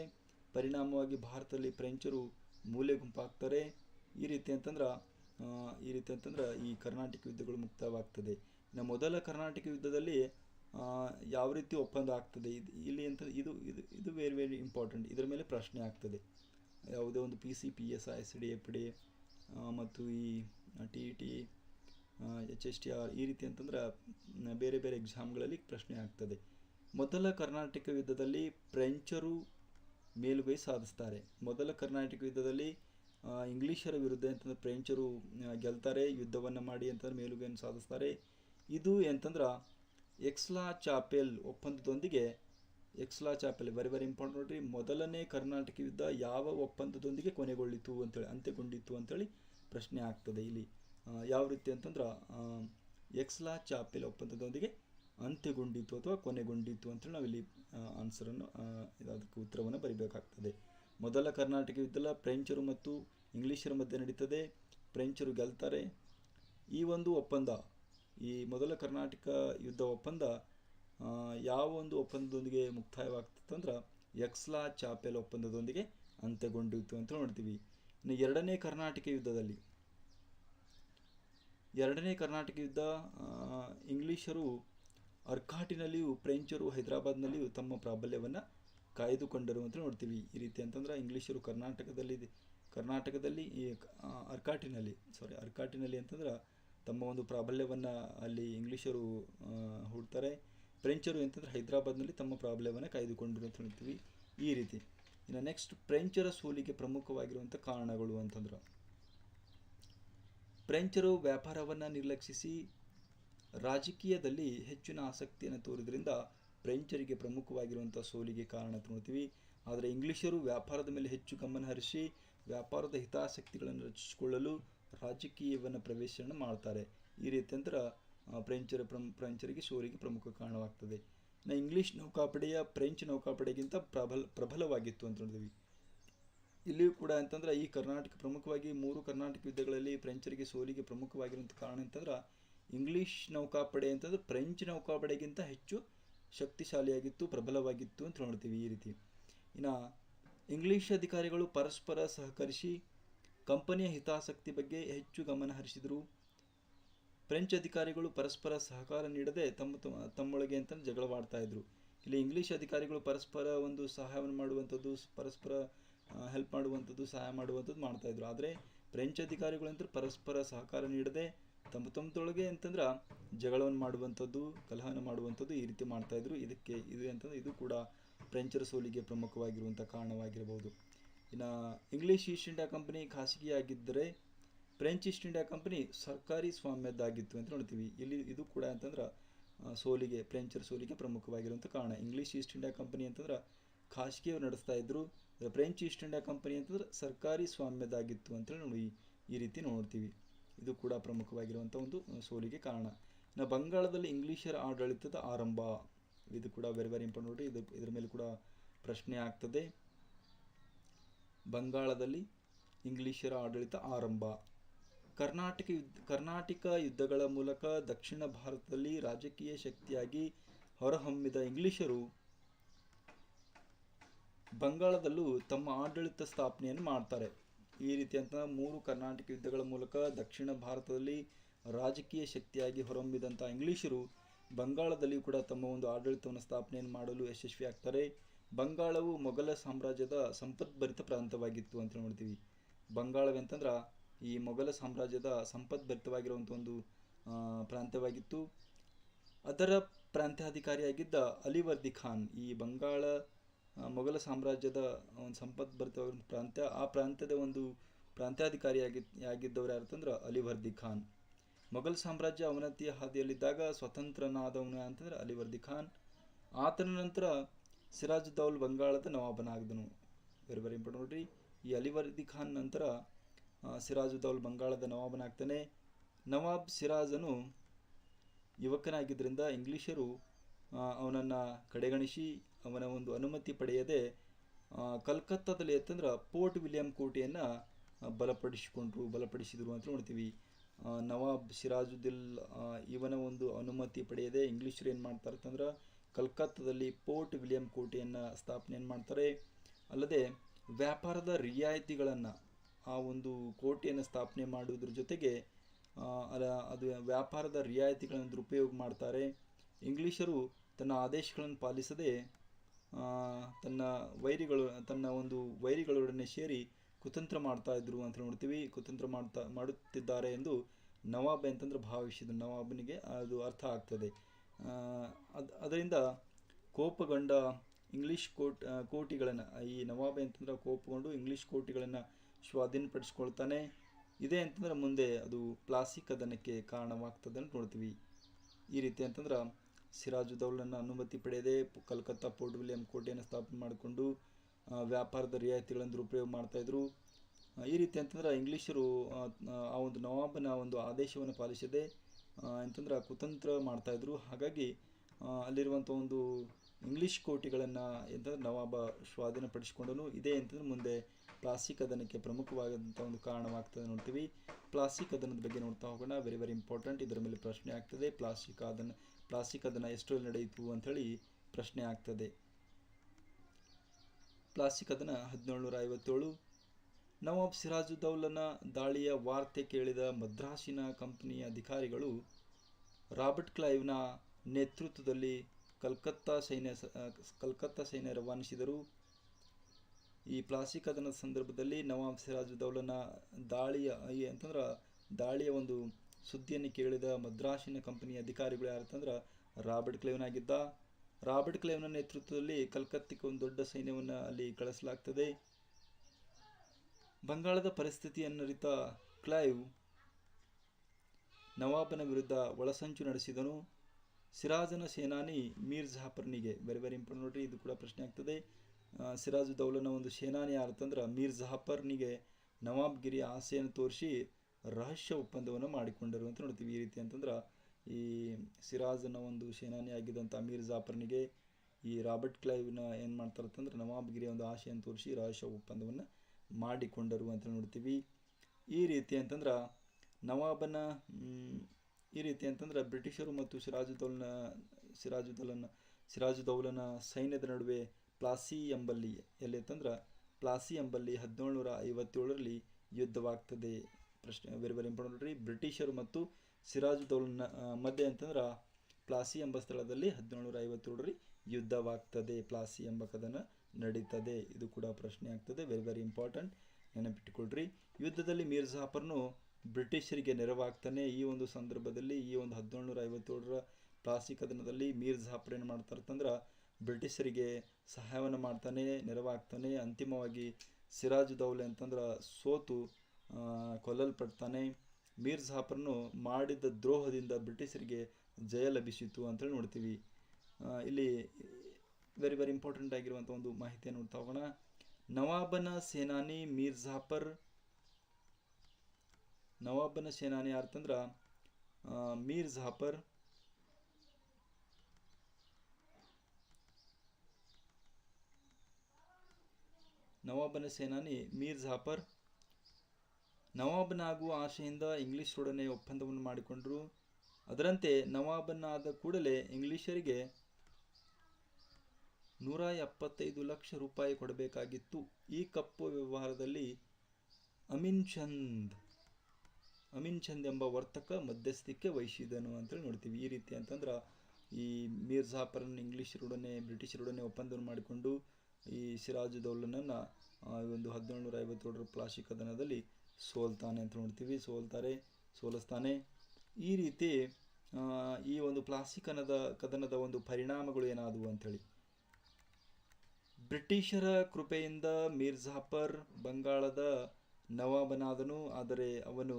ಪರಿಣಾಮವಾಗಿ ಭಾರತದಲ್ಲಿ ಫ್ರೆಂಚರು ಮೂಲೆ ಗುಂಪಾಗ್ತಾರೆ. ಈ ರೀತಿ ಅಂತಂದ್ರೆ ಈ ರೀತಿ ಅಂತಂದ್ರೆ ಈ ಕರ್ನಾಟಕ ಯುದ್ಧಗಳು ಮುಕ್ತವಾಗ್ತದೆ. ಇನ್ನು ಮೊದಲ ಕರ್ನಾಟಕ ಯುದ್ಧದಲ್ಲಿ ಯಾವ ರೀತಿ ಒಪ್ಪಂದ ಆಗ್ತದೆ? ಇದು, ಇಲ್ಲಿ ಅಂತ, ಇದು ಇದು ಇದು ವೆರಿ ವೆರಿ ಇಂಪಾರ್ಟೆಂಟ್ ಇದರ ಮೇಲೆ ಪ್ರಶ್ನೆ ಆಗ್ತದೆ. ಯಾವುದೇ ಒಂದು P C P S I S D F D ಮತ್ತು ಈ T E T H S T R ಈ ರೀತಿ ಅಂತಂದ್ರೆ ಬೇರೆ ಬೇರೆ ಎಕ್ಸಾಮ್ಗಳಲ್ಲಿ ಪ್ರಶ್ನೆ ಆಗ್ತದೆ. ಮೊದಲ ಕರ್ನಾಟಕ ಯುದ್ಧದಲ್ಲಿ ಫ್ರೆಂಚರು ಮೇಲುಗೈ ಸಾಧಿಸ್ತಾರೆ. ಮೊದಲ ಕರ್ನಾಟಕ ಯುದ್ಧದಲ್ಲಿ ಇಂಗ್ಲೀಷರ ವಿರುದ್ಧ ಅಂತಂದ್ರೆ ಫ್ರೆಂಚರು ಗೆಲ್ತಾರೆ, ಯುದ್ಧವನ್ನು ಮಾಡಿ ಅಂತಂದ್ರೆ ಮೇಲುಗೈಯನ್ನು ಸಾಧಿಸ್ತಾರೆ. ಇದು ಎಂತಂದ್ರೆ Aix la Chapelle ಒಪ್ಪಂದದೊಂದಿಗೆ Aix la Chapelle very very important ನೋಡ್ರಿ. ಮೊದಲನೇ ಕರ್ನಾಟಕ ಯುದ್ಧ ಯಾವ ಒಪ್ಪಂದದೊಂದಿಗೆ ಕೊನೆಗೊಳ್ಳಿತು ಅಂತೇಳಿ ಅಂತ್ಯಗೊಂಡಿತ್ತು ಅಂತೇಳಿ ಪ್ರಶ್ನೆ ಆಗ್ತದೆ ಇಲ್ಲಿ. ಯಾವ ರೀತಿ ಅಂತಂದ್ರೆ ಎಕ್ಸ್ಲಾ ಚಾಪೆಲ್ ಒಪ್ಪಂದದೊಂದಿಗೆ ಅಂತ್ಯಗೊಂಡಿತ್ತು ಅಥವಾ ಕೊನೆಗೊಂಡಿತು ಅಂತೇಳಿ ನಾವಿಲ್ಲಿ ಆನ್ಸರನ್ನು ಅದಕ್ಕೆ ಉತ್ತರವನ್ನು ಬರಿಬೇಕಾಗ್ತದೆ. ಮೊದಲ ಕರ್ನಾಟಕ ಯುದ್ಧ ಫ್ರೆಂಚರು ಮತ್ತು ಇಂಗ್ಲೀಷರ ಮಧ್ಯೆ ನಡೀತದೆ. ಫ್ರೆಂಚರು ಗೆಲ್ತಾರೆ. ಈ ಒಂದು ಒಪ್ಪಂದ, ಈ ಮೊದಲ ಕರ್ನಾಟಕ ಯುದ್ಧ ಒಪ್ಪಂದ ಯಾವ ಒಂದು ಒಪ್ಪಂದದೊಂದಿಗೆ ಮುಕ್ತಾಯವಾಗ್ತದಂದ್ರೆ ಎಕ್ಸ್ಲಾ ಚಾಪೆಲ್ ಒಪ್ಪಂದದೊಂದಿಗೆ ಅಂತ್ಯಗೊಂಡಿತ್ತು ಅಂತ ನೋಡ್ತೀವಿ. ಇನ್ನು ಎರಡನೇ ಕರ್ನಾಟಕ ಯುದ್ಧದಲ್ಲಿ, ಎರಡನೇ ಕರ್ನಾಟಕ ಯುದ್ಧ ಇಂಗ್ಲೀಷರು ಅರ್ಕಾಟಿನಲ್ಲಿಯೂ ಫ್ರೆಂಚರು ಹೈದರಾಬಾದ್ನಲ್ಲಿಯೂ ತಮ್ಮ ಪ್ರಾಬಲ್ಯವನ್ನು ಕಾಯ್ದುಕೊಂಡರು ಅಂತ ನೋಡ್ತೀವಿ. ಈ ರೀತಿ ಅಂತಂದ್ರೆ ಇಂಗ್ಲೀಷರು ಕರ್ನಾಟಕದಲ್ಲಿ ಕರ್ನಾಟಕದಲ್ಲಿ ಈ ಅರ್ಕಾಟಿನಲ್ಲಿ ಸಾರಿ ಅರ್ಕಾಟಿನಲ್ಲಿ ಅಂತಂದ್ರೆ ತಮ್ಮ ಒಂದು ಪ್ರಾಬಲ್ಯವನ್ನು ಅಲ್ಲಿ ಇಂಗ್ಲೀಷರು ಹೂಡ್ತಾರೆ. ಫ್ರೆಂಚರು ಅಂತಂದ್ರೆ ಹೈದರಾಬಾದ್ನಲ್ಲಿ ತಮ್ಮ ಪ್ರಾಬ್ಲಮನ್ನು ಕಾಯ್ದುಕೊಂಡರು ಅಂತ ಹೇಳ್ತೀವಿ. ಈ ರೀತಿ. ಇನ್ನು ನೆಕ್ಸ್ಟ್ ಫ್ರೆಂಚರ ಸೋಲಿಗೆ ಪ್ರಮುಖವಾಗಿರುವಂಥ ಕಾರಣಗಳು ಅಂತಂದ್ರೆ ಫ್ರೆಂಚರು ವ್ಯಾಪಾರವನ್ನು ನಿರ್ಲಕ್ಷಿಸಿ ರಾಜಕೀಯದಲ್ಲಿ ಹೆಚ್ಚಿನ ಆಸಕ್ತಿಯನ್ನು ತೋರಿದ್ರಿಂದ ಫ್ರೆಂಚರಿಗೆ ಪ್ರಮುಖವಾಗಿರುವಂಥ ಸೋಲಿಗೆ ಕಾರಣ ಅಂತ ನೋಡ್ತೀವಿ. ಆದರೆ ಇಂಗ್ಲಿಷರು ವ್ಯಾಪಾರದ ಮೇಲೆ ಹೆಚ್ಚು ಗಮನ ಹರಿಸಿ ವ್ಯಾಪಾರದ ಹಿತಾಸಕ್ತಿಗಳನ್ನು ರಚಿಸಿಕೊಳ್ಳಲು ರಾಜಕೀಯವನ್ನು ಪ್ರವೇಶವನ್ನು ಮಾಡ್ತಾರೆ. ಈ ರೀತಿ ಅಂದ್ರೆ ಫ್ರೆಂಚರ ಪ್ರಮ್ ಫ್ರೆಂಚರಿಗೆ ಪ್ರಮುಖ ಕಾರಣವಾಗ್ತದೆ. ನಾ ಇಂಗ್ಲಿಷ್ ನೌಕಾಪಡೆಯ ಫ್ರೆಂಚ್ ನೌಕಾಪಡೆಗಿಂತ ಪ್ರಬಲ ಪ್ರಬಲವಾಗಿತ್ತು ಅಂತ ನೋಡ್ತೀವಿ ಇಲ್ಲಿಯೂ ಕೂಡ ಅಂತಂದ್ರೆ ಈ ಕರ್ನಾಟಕ ಪ್ರಮುಖವಾಗಿ ಮೂರು ಕರ್ನಾಟಕ ಯುದ್ಧಗಳಲ್ಲಿ ಫ್ರೆಂಚರಿಗೆ ಸೋಲಿಗೆ ಪ್ರಮುಖವಾಗಿರುವಂಥ ಕಾರಣ ಅಂತಂದ್ರೆ ಇಂಗ್ಲಿಷ್ ನೌಕಾಪಡೆ ಅಂತಂದ್ರೆ ಫ್ರೆಂಚ್ ನೌಕಾಪಡೆಗಿಂತ ಹೆಚ್ಚು ಶಕ್ತಿಶಾಲಿಯಾಗಿತ್ತು, ಪ್ರಬಲವಾಗಿತ್ತು ಅಂತ ನೋಡ್ತೀವಿ ಈ ರೀತಿ. ಇನ್ನು ಇಂಗ್ಲಿಷ್ ಅಧಿಕಾರಿಗಳು ಪರಸ್ಪರ ಸಹಕರಿಸಿ ಕಂಪನಿಯ ಹಿತಾಸಕ್ತಿ ಬಗ್ಗೆ ಹೆಚ್ಚು ಗಮನ ಹರಿಸಿದರು. ಫ್ರೆಂಚ್ ಅಧಿಕಾರಿಗಳು ಪರಸ್ಪರ ಸಹಕಾರ ನೀಡದೆ ತಮ್ಮ ತಮ್ಮ- ತಮ್ಮೊಳಗೆ ಅಂತ ಜಗಳವಾಡ್ತಾ ಇದ್ರು. ಇಲ್ಲಿ ಇಂಗ್ಲಿಷ್ ಅಧಿಕಾರಿಗಳು ಪರಸ್ಪರ ಒಂದು ಸಹಾಯವನ್ನು ಮಾಡುವಂಥದ್ದು, ಪರಸ್ಪರ ಹೆಲ್ಪ್ ಮಾಡುವಂಥದ್ದು, ಸಹಾಯ ಮಾಡುವಂಥದ್ದು ಮಾಡ್ತಾ ಇದ್ರು. ಆದರೆ ಫ್ರೆಂಚ್ ಅಧಿಕಾರಿಗಳು ಅಂತ ಪರಸ್ಪರ ಸಹಕಾರ ನೀಡದೆ ತಮ್ಮ ತಮ್ಮದೊಳಗೆ ಅಂತಂದ್ರೆ ಜಗಳವನ್ನು ಮಾಡುವಂಥದ್ದು, ಕಲಹನ ಮಾಡುವಂಥದ್ದು ಈ ರೀತಿ ಮಾಡ್ತಾ ಇದ್ರು. ಇದಕ್ಕೆ ಇದು ಅಂತಂದ್ರೆ ಇದು ಕೂಡ ಫ್ರೆಂಚರ ಸೋಲಿಗೆ ಪ್ರಮುಖವಾಗಿರುವಂಥ ಕಾರಣವಾಗಿರಬಹುದು ಇನ್ನು ಇಂಗ್ಲಿಷ್ ಈಸ್ಟ್ ಇಂಡಿಯಾ ಕಂಪನಿ ಖಾಸಗಿಯಾಗಿದ್ದರೆ ಫ್ರೆಂಚ್ ಈಸ್ಟ್ ಇಂಡಿಯಾ ಕಂಪನಿ ಸರ್ಕಾರಿ ಸ್ವಾಮ್ಯದ್ದಾಗಿತ್ತು ಅಂತ ನೋಡ್ತೀವಿ. ಇಲ್ಲಿ ಇದು ಕೂಡ ಅಂತಂದ್ರೆ ಸೋಲಿಗೆ ಫ್ರೆಂಚರ ಸೋಲಿಗೆ ಪ್ರಮುಖವಾಗಿರುವಂಥ ಕಾರಣ. ಇಂಗ್ಲಿಷ್ ಈಸ್ಟ್ ಇಂಡಿಯಾ ಕಂಪನಿ ಅಂತಂದ್ರೆ ಖಾಸಗಿಯವರು ನಡೆಸ್ತಾ ಇದ್ರು. ಫ್ರೆಂಚ್ ಈಸ್ಟ್ ಇಂಡಿಯಾ ಕಂಪನಿ ಅಂತಂದ್ರೆ ಸರ್ಕಾರಿ ಸ್ವಾಮ್ಯದ್ದಾಗಿತ್ತು ಅಂತೇಳಿ ನೋಡಿ ಈ- ರೀತಿ ನೋಡ್ತೀವಿ. ಇದು ಕೂಡ ಪ್ರಮುಖವಾಗಿರುವಂಥ ಒಂದು ಸೋಲಿಗೆ ಕಾರಣ. ಇನ್ನು ಬಂಗಾಳದಲ್ಲಿ ಇಂಗ್ಲಿಷರ ಆಡಳಿತದ ಆರಂಭ. ಇದು ಕೂಡ ವೆರಿ ವೆರಿ ಇಂಪಾರ್ಟೆಂಟ್ ನೋಡಿ ಇದು ಇದ್ರ ಮೇಲೆ ಕೂಡ ಪ್ರಶ್ನೆ ಆಗ್ತದೆ. ಬಂಗಾಳದಲ್ಲಿ ಇಂಗ್ಲಿಷರ ಆಡಳಿತ ಆರಂಭ. ಕರ್ನಾಟಕ ಯುದ್ಧ, ಕರ್ನಾಟಕ ಯುದ್ಧಗಳ ಮೂಲಕ ದಕ್ಷಿಣ ಭಾರತದಲ್ಲಿ ರಾಜಕೀಯ ಶಕ್ತಿಯಾಗಿ ಹೊರಹೊಮ್ಮಿದ ಇಂಗ್ಲಿಷರು ಬಂಗಾಳದಲ್ಲೂ ತಮ್ಮ ಆಡಳಿತ ಸ್ಥಾಪನೆಯನ್ನು ಮಾಡ್ತಾರೆ. ಈ ರೀತಿ ಅಂತ ಮೂರು ಕರ್ನಾಟಕ ಯುದ್ಧಗಳ ಮೂಲಕ ದಕ್ಷಿಣ ಭಾರತದಲ್ಲಿ ರಾಜಕೀಯ ಶಕ್ತಿಯಾಗಿ ಹೊರಹೊಮ್ಮಿದಂಥ ಇಂಗ್ಲಿಷರು ಬಂಗಾಳದಲ್ಲಿಯೂ ಕೂಡ ತಮ್ಮ ಒಂದು ಆಡಳಿತವನ್ನು ಸ್ಥಾಪನೆಯನ್ನು ಮಾಡಲು ಯಶಸ್ವಿಯಾಗ್ತಾರೆ ಬಂಗಾಳವು ಮೊಘಲ ಸಾಮ್ರಾಜ್ಯದ ಸಂಪದ್ಭರಿತ ಪ್ರಾಂತವಾಗಿತ್ತು ಅಂತ ನೋಡ್ತೀವಿ. ಬಂಗಾಳವೆಂತಂದ್ರೆ ಈ ಮೊಘಲ ಸಾಮ್ರಾಜ್ಯದ ಸಂಪದ್ಭರಿತವಾಗಿರುವಂಥ ಒಂದು ಪ್ರಾಂತ್ಯವಾಗಿತ್ತು. ಅದರ ಪ್ರಾಂತ್ಯಾಧಿಕಾರಿಯಾಗಿದ್ದ ಅಲಿವರ್ದಿ ಖಾನ್ ಈ ಬಂಗಾಳ ಮೊಘಲ ಸಾಮ್ರಾಜ್ಯದ ಒಂದು ಸಂಪದ್ಭರಿತವಾಗಿರುವಂಥ ಪ್ರಾಂತ್ಯ, ಆ ಪ್ರಾಂತ್ಯದ ಒಂದು ಪ್ರಾಂತ್ಯಾಧಿಕಾರಿಯಾಗಿ ಆಗಿದ್ದವರು ಯಾರಂತಂದ್ರೆ ಅಲಿವರ್ದಿ ಖಾನ್. ಮೊಘಲ್ ಸಾಮ್ರಾಜ್ಯ ಅವನತಿಯ ಹಾದಿಯಲ್ಲಿದ್ದಾಗ ಸ್ವತಂತ್ರನಾದವನು ಅಂತಂದ್ರೆ ಅಲಿವರ್ದಿ ಖಾನ್. ಆತನ ನಂತರ ಸಿರಾಜ್ ದೌಲ್ ಬಂಗಾಳದ ನವಾಬನಾಗಿದನು ವೆರಿ ವೆರಿ ಇಂಪಾರ್ಟೆಂಟ್ ನೋಡ್ರಿ. ಈ ಅಲಿವರ್ದಿ ಖಾನ್ ನಂತರ ಸಿರಾಜುದ್ದೌಲ್ ಬಂಗಾಳದ ನವಾಬನಾಗ್ತಾನೆ ನವಾಬ್ ಸಿರಾಜನು ಯುವಕನಾಗಿದ್ದರಿಂದ ಇಂಗ್ಲಿಷರು ಅವನನ್ನು ಕಡೆಗಣಿಸಿ ಅವನ ಒಂದು ಅನುಮತಿ ಪಡೆಯದೆ ಕಲ್ಕತ್ತಾದಲ್ಲಿ ಎತ್ತಂದ್ರೆ ಪೋರ್ಟ್ ವಿಲಿಯಂ ಕೋಟೆಯನ್ನು ಬಲಪಡಿಸಿಕೊಂಡ್ರು, ಬಲಪಡಿಸಿದರು ಅಂತ ನೋಡ್ತೀವಿ. ನವಾಬ್ ಸಿರಾಜುದ್ದಿಲ್ ಇವನ ಒಂದು ಅನುಮತಿ ಪಡೆಯದೆ ಇಂಗ್ಲಿಷರು ಏನು ಮಾಡ್ತಾರೆ ಅಂತಂದ್ರೆ ಕಲ್ಕತ್ತಾದಲ್ಲಿ ಪೋರ್ಟ್ ವಿಲಿಯಂ ಕೋಟೆಯನ್ನು ಸ್ಥಾಪನೆಯನ್ನು ಮಾಡ್ತಾರೆ? ಅಲ್ಲದೆ ವ್ಯಾಪಾರದ ರಿಯಾಯಿತಿಗಳನ್ನು ಆ ಒಂದು ಕೋಟೆಯನ್ನು ಸ್ಥಾಪನೆ ಮಾಡುವುದ್ರ ಜೊತೆಗೆ ಅಲ್ಲ ಅದ ವ್ಯಾಪಾರದ ರಿಯಾಯಿತಿಗಳನ್ನು ದುರುಪಯೋಗ ಮಾಡ್ತಾರೆ. ಇಂಗ್ಲಿಷರು ತನ್ನ ಆದೇಶಗಳನ್ನು ಪಾಲಿಸದೆ ತನ್ನ ವೈರಿಗಳು, ತನ್ನ ಒಂದು ವೈರಿಗಳೊಡನೆ ಸೇರಿ ಕುತಂತ್ರ ಮಾಡ್ತಾ ಇದ್ರು ಅಂತ ನೋಡ್ತೀವಿ. ಕುತಂತ್ರ ಮಾಡ್ತಾ, ಮಾಡುತ್ತಿದ್ದಾರೆ ಎಂದು ನವಾಬ್ ಅಂತಂದ್ರೆ ಭಾವಿಸಿದ ನವಾಬನಿಗೆ ಅದು ಅರ್ಥ ಆಗ್ತದೆ. ಅದು, ಅದರಿಂದ ಕೋಪಗೊಂಡ ಇಂಗ್ಲಿಷ್ ಕೋಟ್ ಕೋಟಿಗಳನ್ನು, ಈ ನವಾಬ್ ಅಂತಂದ್ರೆ ಕೋಪಗೊಂಡು ಇಂಗ್ಲಿಷ್ ಕೋಟಿಗಳನ್ನು ಸ್ವಾಧೀನಪಡಿಸ್ಕೊಳ್ತಾನೆ. ಇದೆ ಅಂತಂದ್ರೆ ಮುಂದೆ ಅದು ಪ್ಲಾಸಿ ಕದನಕ್ಕೆ ಕಾರಣವಾಗ್ತದೆ ಅಂತ ನೋಡ್ತೀವಿ. ಈ ರೀತಿ ಅಂತಂದ್ರೆ ಸಿರಾಜುದ್ದೌಲನ ಅನುಮತಿ ಪಡೆಯದೆ ಕಲ್ಕತ್ತಾ ಪೋರ್ಟ್ ವಿಲಿಯಂ ಕೋಟೆಯನ್ನು ಸ್ಥಾಪನೆ ಮಾಡಿಕೊಂಡು ವ್ಯಾಪಾರದ ರಿಯಾಯಿತಿಗಳನ್ನು ದುರುಪಯೋಗ ಮಾಡ್ತಾಯಿದ್ರು ಈ ರೀತಿ ಅಂತಂದ್ರೆ ಇಂಗ್ಲೀಷರು ಆ, ಒಂದು ನವಾಬನ ಒಂದು ಆದೇಶವನ್ನು ಪಾಲಿಸದೆ ಅಂತಂದ್ರೆ ಕುತಂತ್ರ ಮಾಡ್ತಾಯಿದ್ರು ಹಾಗಾಗಿ ಅಲ್ಲಿರುವಂಥ ಒಂದು ಇಂಗ್ಲೀಷ್ ಕೋಟೆಗಳನ್ನು ಎಂತಂದ್ರೆ ನವಾಬ ಸ್ವಾಧೀನಪಡಿಸಿಕೊಂಡನು ಇದೇ ಅಂತಂದ್ರೆ ಮುಂದೆ ಪ್ಲಾಸ್ಟಿಕ್ ಕದನಕ್ಕೆ ಪ್ರಮುಖವಾದಂಥ ಒಂದು ಕಾರಣವಾಗ್ತದೆ ನೋಡ್ತೀವಿ. ಪ್ಲಾಸ್ಟಿಕ್ ಕದನದ ಬಗ್ಗೆ ನೋಡ್ತಾ ಹೋಗೋಣ ವೆರಿ ವೆರಿ ಇಂಪಾರ್ಟೆಂಟ್ ಇದರ ಮೇಲೆ ಪ್ರಶ್ನೆ ಆಗ್ತದೆ. ಪ್ಲಾಸ್ಟಿಕ್ ಕದನ ಪ್ಲಾಸ್ಟಿಕ್ ಕದನ ಎಷ್ಟರಲ್ಲಿ ನಡೆಯಿತು ಅಂಥೇಳಿ ಪ್ರಶ್ನೆ ಆಗ್ತದೆ. ಪ್ಲಾಸ್ಟಿಕ್ ಕದನ ಹದಿನೇಳುನೂರ ಐವತ್ತೇಳು ನವಾಬ್ ಸಿರಾಜುದ್ದೌಲನ ದಾಳಿಯ ವಾರ್ತೆ ಕೇಳಿದ ಮದ್ರಾಸಿನ ಕಂಪನಿಯ ಅಧಿಕಾರಿಗಳು ರಾಬರ್ಟ್ ಕ್ಲೈವ್ನ ನೇತೃತ್ವದಲ್ಲಿ ಕಲ್ಕತ್ತಾ ಸೈನ್ಯ ಕಲ್ಕತ್ತಾ ಸೈನ್ಯ ರವಾನಿಸಿದರು. ಈ ಪ್ಲಾಸಿ ಕದನದ ಸಂದರ್ಭದಲ್ಲಿ ನವಾಬ್ ಸಿರಾಜುದ್ದೌಲನ ದಾಳಿಯ, ಈ ಅಂತಂದ್ರೆ ದಾಳಿಯ ಒಂದು ಸುದ್ದಿಯನ್ನು ಕೇಳಿದ ಮದ್ರಾಸಿನ ಕಂಪನಿಯ ಅಧಿಕಾರಿಗಳು ಯಾರಂತಂದ್ರೆ ರಾಬರ್ಟ್ ಕ್ಲೇವನ್ ಆಗಿದ್ದ. ರಾಬರ್ಟ್ ಕ್ಲೇವ್ನ ನೇತೃತ್ವದಲ್ಲಿ ಕಲ್ಕತ್ತಿಗೆ ಒಂದು ದೊಡ್ಡ ಸೈನ್ಯವನ್ನು ಅಲ್ಲಿ ಕಳಿಸಲಾಗ್ತದೆ. ಬಂಗಾಳದ ಪರಿಸ್ಥಿತಿಯನ್ನರಿತ ಕ್ಲೈವ್ ನವಾಬನ ವಿರುದ್ಧ ಒಳಸಂಚು ನಡೆಸಿದನು. ಸಿರಾಜನ ಸೇನಾನಿ ಮೀರ್ ಜಹಾಪರ್ನಿಗೆ ವೆರಿ ವೆರಿ ಇಂಪಾರ್ಟೆಂಟ್ ನೋಡ್ರಿ, ಇದು ಕೂಡ ಪ್ರಶ್ನೆ ಆಗ್ತದೆ. ಸಿರಾಜ್ ದೌಲನ ಒಂದು ಸೇನಾನಿ ಯಾರಂತಂದ್ರೆ ಮೀರ್ ಜಹಾಪರ್ನಿಗೆ ನವಾಬ್ಗಿರಿ ಆಸೆಯನ್ನು ತೋರಿಸಿ ರಹಸ್ಯ ಒಪ್ಪಂದವನ್ನು ಮಾಡಿಕೊಂಡರು ಅಂತ ನೋಡ್ತೀವಿ. ಈ ರೀತಿ ಅಂತಂದ್ರೆ ಈ ಸಿರಾಜನ ಒಂದು ಸೇನಾನಿ ಆಗಿದ್ದಂಥ ಮೀರ್ ಜಾಫರ್ನಿಗೆ ಈ ರಾಬರ್ಟ್ ಕ್ಲೈವ್ನ ಏನು ಮಾಡ್ತಾರೆ ಅಂತಂದ್ರೆ ನವಾಬ್ಗಿರಿ ಒಂದು ಆಸೆಯನ್ನು ತೋರಿಸಿ ರಹಸ್ಯ ಒಪ್ಪಂದವನ್ನು ಮಾಡಿಕೊಂಡರು ಅಂತ ನೋಡ್ತೀವಿ. ಈ ರೀತಿ ಅಂತಂದ್ರೆ ನವಾಬನ ಈ ರೀತಿ ಅಂತಂದ್ರೆ ಬ್ರಿಟಿಷರು ಮತ್ತು ಸಿರಾಜುದ್ದೌಲ್ನ ಸಿರಾಜುದ್ದೌಲನ ಸಿರಾಜುದ್ದೌಲನ ಸೈನ್ಯದ ನಡುವೆ ಪ್ಲಾಸಿ ಎಂಬಲ್ಲಿ ಎಲ್ಲಿ ಅಂತಂದ್ರೆ ಪ್ಲಾಸಿ ಎಂಬಲ್ಲಿ ಹದಿನೇಳುನೂರ ಐವತ್ತೇಳರಲ್ಲಿ ಯುದ್ಧವಾಗ್ತದೆ. ಪ್ರಶ್ನೆ ವೆರಿ ವೆರಿ ಇಂಪಾರ್ಟೆಂಟ್ ರೀ ಬ್ರಿಟಿಷರು ಮತ್ತು ಸಿರಾಜುದ್ದೌಲನ ಮಧ್ಯ ಅಂತಂದ್ರೆ ಪ್ಲಾಸಿ ಎಂಬ ಸ್ಥಳದಲ್ಲಿ ಹದಿನೇಳುನೂರ ಐವತ್ತೇಳರಲ್ಲಿ ಯುದ್ಧವಾಗ್ತದೆ. ಪ್ಲಾಸಿ ಎಂಬ ಕದನ ನಡೀತದೆ. ಇದು ಕೂಡ ಪ್ರಶ್ನೆ ಆಗ್ತದೆ. ವೆರಿ ವೆರಿ ಇಂಪಾರ್ಟೆಂಟ್ ನೆನಪಿಟ್ಟುಕೊಳ್ರಿ ಯುದ್ಧದಲ್ಲಿ ಮೀರ್ ಜಾಫರ್ನು ಬ್ರಿಟಿಷರಿಗೆ ನೆರವಾಗ್ತಾನೆ ಈ ಒಂದು ಸಂದರ್ಭದಲ್ಲಿ, ಈ ಒಂದು ಹದಿನೇಳುನೂರ ಐವತ್ತೇಳರ ಪ್ಲಾಸಿ ಕದನದಲ್ಲಿ ಮೀರ್ ಜಾಫರ್ ಏನು ಮಾಡ್ತಾರೆ ಅಂತಂದ್ರೆ ಬ್ರಿಟಿಷರಿಗೆ ಸಹಾಯವನ್ನು ಮಾಡ್ತಾನೆ, ನೆರವಾಗ್ತಾನೆ, ಅಂತಿಮವಾಗಿ ಸಿರಾಜ್ ದೌಲೆ ಅಂತಂದ್ರೆ ಸೋತು ಕೊಲ್ಲಲ್ಪಡ್ತಾನೆ. ಮೀರ್ ಜಾಫರ್ನು ಮಾಡಿದ ದ್ರೋಹದಿಂದ ಬ್ರಿಟಿಷರಿಗೆ ಜಯ ಲಭಿಸಿತು ಅಂತೇಳಿ ನೋಡ್ತೀವಿ. ಇಲ್ಲಿ ವೆರಿ ವೆರಿ ಇಂಪಾರ್ಟೆಂಟ್ ಆಗಿರುವಂಥ ಒಂದು ಮಾಹಿತಿಯನ್ನು ನೋಡ್ತಾ ಹೋಗೋಣ. ನವಾಬನ ಸೇನಾನಿ ಮೀರ್ ಜಾಫರ್ ನವಾಬನ ಸೇನಾನಿ ಯಾರ್ತಂದ್ರೆ ಮೀರ್ ಜಾಫರ್ ನವಾಬನ ಸೇನಾನಿ ಮೀರ್ ಜಾಫರ್ ನವಾಬನಾಗುವ ಆಶೆಯಿಂದ ಇಂಗ್ಲಿಷರೊಡನೆ ಒಪ್ಪಂದವನ್ನು ಮಾಡಿಕೊಂಡರು. ಅದರಂತೆ ನವಾಬನಾದ ಕೂಡಲೇ ಇಂಗ್ಲಿಷರಿಗೆ ನೂರ ಎಪ್ಪತ್ತೈದು ಲಕ್ಷ ರೂಪಾಯಿ ಕೊಡಬೇಕಾಗಿತ್ತು. ಈ ಕಪ್ಪು ವ್ಯವಹಾರದಲ್ಲಿ ಅಮಿನ್ ಚಂದ್ ಅಮೀನ್ ಚಂದ್ ಎಂಬ ವರ್ತಕ ಮಧ್ಯಸ್ಥಿಕೆ ವಹಿಸಿದನು ಅಂತೇಳಿ ನೋಡ್ತೀವಿ. ಈ ರೀತಿ ಅಂತಂದ್ರೆ ಈ ಮೀರ್ ಇಂಗ್ಲೀಷರೊಡನೆ ಬ್ರಿಟಿಷರೊಡನೆ ಒಪ್ಪಂದವನ್ನು ಮಾಡಿಕೊಂಡು ಈ ಸಿರಾಜುದ್ದೌಲನನ್ನು ಒಂದು ಹದಿನೇಳುನೂರ ಐವತ್ತೇಳರ ಪ್ಲಾಸಿ ಕದನದಲ್ಲಿ ಸೋಲ್ತಾನೆ ಅಂತ ನೋಡ್ತೀವಿ. ಸೋಲ್ತಾರೆ, ಸೋಲಿಸ್ತಾನೆ. ಈ ರೀತಿ ಈ ಒಂದು ಪ್ಲಾಸಿ ಕನದ ಕದನದ ಒಂದು ಪರಿಣಾಮಗಳು ಏನಾದವು ಅಂಥೇಳಿ ಬ್ರಿಟಿಷರ ಕೃಪೆಯಿಂದ ಮೀರ್ ಜಾಫರ್ ಬಂಗಾಳದ ನವಾಬನಾದನು. ಆದರೆ ಅವನು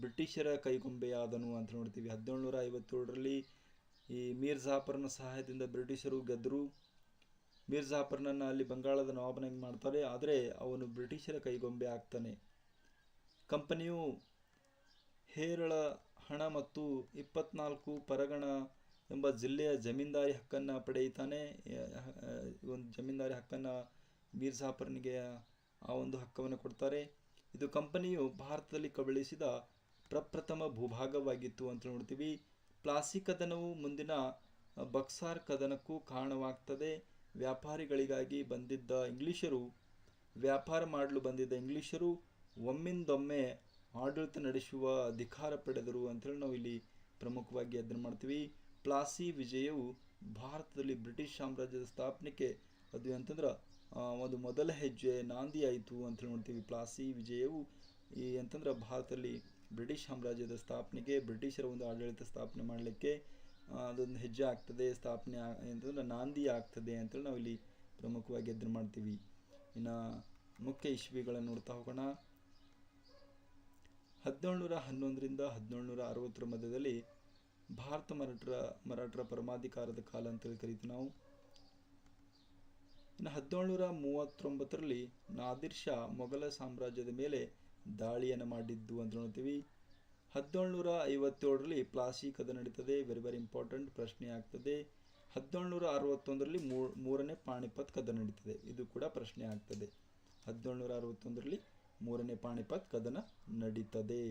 ಬ್ರಿಟಿಷರ ಕೈಗೊಂಬೆಯಾದನು ಅಂತ ನೋಡ್ತೀವಿ. ಹದಿನೇಳುನೂರ ಐವತ್ತೇಳರಲ್ಲಿ ಈ ಮೀರ್ ಜಾಫರ್ನ ಸಹಾಯದಿಂದ ಬ್ರಿಟಿಷರು ಗೆದ್ದರು ಮೀರ್ ಜಾಫರ್ನನ್ನು ಅಲ್ಲಿ ಬಂಗಾಳದ ನವಾಬನಾಗಿ ಮಾಡ್ತಾರೆ? ಆದರೆ ಅವನು ಬ್ರಿಟಿಷರ ಕೈಗೊಂಬೆ ಆಗ್ತಾನೆ. ಕಂಪನಿಯು ಹೇರಳ ಹಣ ಮತ್ತು ಇಪ್ಪತ್ನಾಲ್ಕು ಪರಗಣ ಎಂಬ ಜಿಲ್ಲೆಯ ಜಮೀನ್ದಾರಿ ಹಕ್ಕನ್ನು ಪಡೆಯುತ್ತಾನೆ. ಒಂದು ಜಮೀನ್ದಾರಿ ಹಕ್ಕನ್ನು ಮೀರ್ ಜಾಫರ್ನಿಗೆ ಆ ಒಂದು ಹಕ್ಕವನ್ನು ಕೊಡ್ತಾರೆ. ಇದು ಕಂಪನಿಯು ಭಾರತದಲ್ಲಿ ಕಬಳಿಸಿದ ಪ್ರಪ್ರಥಮ ಭೂಭಾಗವಾಗಿತ್ತು ಅಂತ ನೋಡ್ತೀವಿ. ಪ್ಲಾಸಿ ಕದನವು ಮುಂದಿನ ಬಕ್ಸಾರ್ ಕದನಕ್ಕೂ ಕಾರಣವಾಗ್ತದೆ. ವ್ಯಾಪಾರಿಗಳಿಗಾಗಿ ಬಂದಿದ್ದ ಇಂಗ್ಲಿಷರು, ವ್ಯಾಪಾರ ಮಾಡಲು ಬಂದಿದ್ದ ಇಂಗ್ಲಿಷರು ಒಮ್ಮಿಂದೊಮ್ಮೆ ಆಡಳಿತ ನಡೆಸುವ ಅಧಿಕಾರ ಪಡೆದರು ಅಂತೇಳಿ ನಾವು ಇಲ್ಲಿ ಪ್ರಮುಖವಾಗಿ ಅಧ್ಯಯನ ಮಾಡ್ತೀವಿ. ಪ್ಲಾಸಿ ವಿಜಯವು ಭಾರತದಲ್ಲಿ ಬ್ರಿಟಿಷ್ ಸಾಮ್ರಾಜ್ಯದ ಸ್ಥಾಪನೆಗೆ ಅದು ಅಂತಂದ್ರೆ ಒಂದು ಮೊದಲ ಹೆಜ್ಜೆ ನಾಂದಿ ಆಯಿತು ಅಂತ ನೋಡ್ತೀವಿ. ಪ್ಲಾಸಿ ವಿಜಯವು ಈ ಅಂತಂದ್ರೆ ಭಾರತದಲ್ಲಿ ಬ್ರಿಟಿಷ್ ಸಾಮ್ರಾಜ್ಯದ ಸ್ಥಾಪನೆಗೆ ಬ್ರಿಟಿಷರ ಒಂದು ಆಡಳಿತ ಸ್ಥಾಪನೆ ಮಾಡಲಿಕ್ಕೆ ಅದೊಂದು ಹೆಜ್ಜೆ ಆಗ್ತದೆ, ಸ್ಥಾಪನೆ ಅಂತಂದ್ರೆ ನಾಂದಿ ಆಗ್ತದೆ ಅಂತೇಳಿ ನಾವು ಇಲ್ಲಿ ಪ್ರಮುಖವಾಗಿ ಎದುರು ಮಾಡ್ತೀವಿ. ಇನ್ನು ಮುಖ್ಯ ಇಶ್ವಿಗಳನ್ನು ನೋಡ್ತಾ ಹೋಗೋಣ. ಹದಿನೇಳುನೂರ ಹನ್ನೊಂದರಿಂದ ಹದಿನೇಳುನೂರ ಅರವತ್ತರ ಮಧ್ಯದಲ್ಲಿ ಭಾರತ ಮರಾಠರ ಮರಾಠರ ಪರಮಾಧಿಕಾರದ ಕಾಲ ಅಂತೇಳಿ ಕರಿತೀವಿ ನಾವು. ಇನ್ನು ಹದಿನೇಳುನೂರ ಮೂವತ್ತೊಂಬತ್ತರಲ್ಲಿ ನಾದಿರ್ ಶಾ ಮೊಘಲ ಸಾಮ್ರಾಜ್ಯದ ಮೇಲೆ ದಾಳಿಯನ್ನು ಮಾಡಿದ್ದು ಅಂತ ನೋಡ್ತೀವಿ. ಹದಿನೇಳುನೂರ ಐವತ್ತೇಳರಲ್ಲಿ ಪ್ಲಾಸಿ ಕದ ನಡೀತದೆ. ವೆರಿ ವೆರಿ ಇಂಪಾರ್ಟೆಂಟ್ ಪ್ರಶ್ನೆ ಆಗ್ತದೆ. ಹದಿನೇಳುನೂರ ಅರವತ್ತೊಂದರಲ್ಲಿ ಮೂರನೇ ಪಾಣಿಪತ್ ಕದನ ನಡೀತದೆ. ಇದು ಕೂಡ ಪ್ರಶ್ನೆ ಆಗ್ತದೆ. ಹದಿನೇಳುನೂರ ಅರವತ್ತೊಂದರಲ್ಲಿ ಮೂರನೇ ಪಾಣಿಪತ್ ಕದನ ನಡೀತದೆ.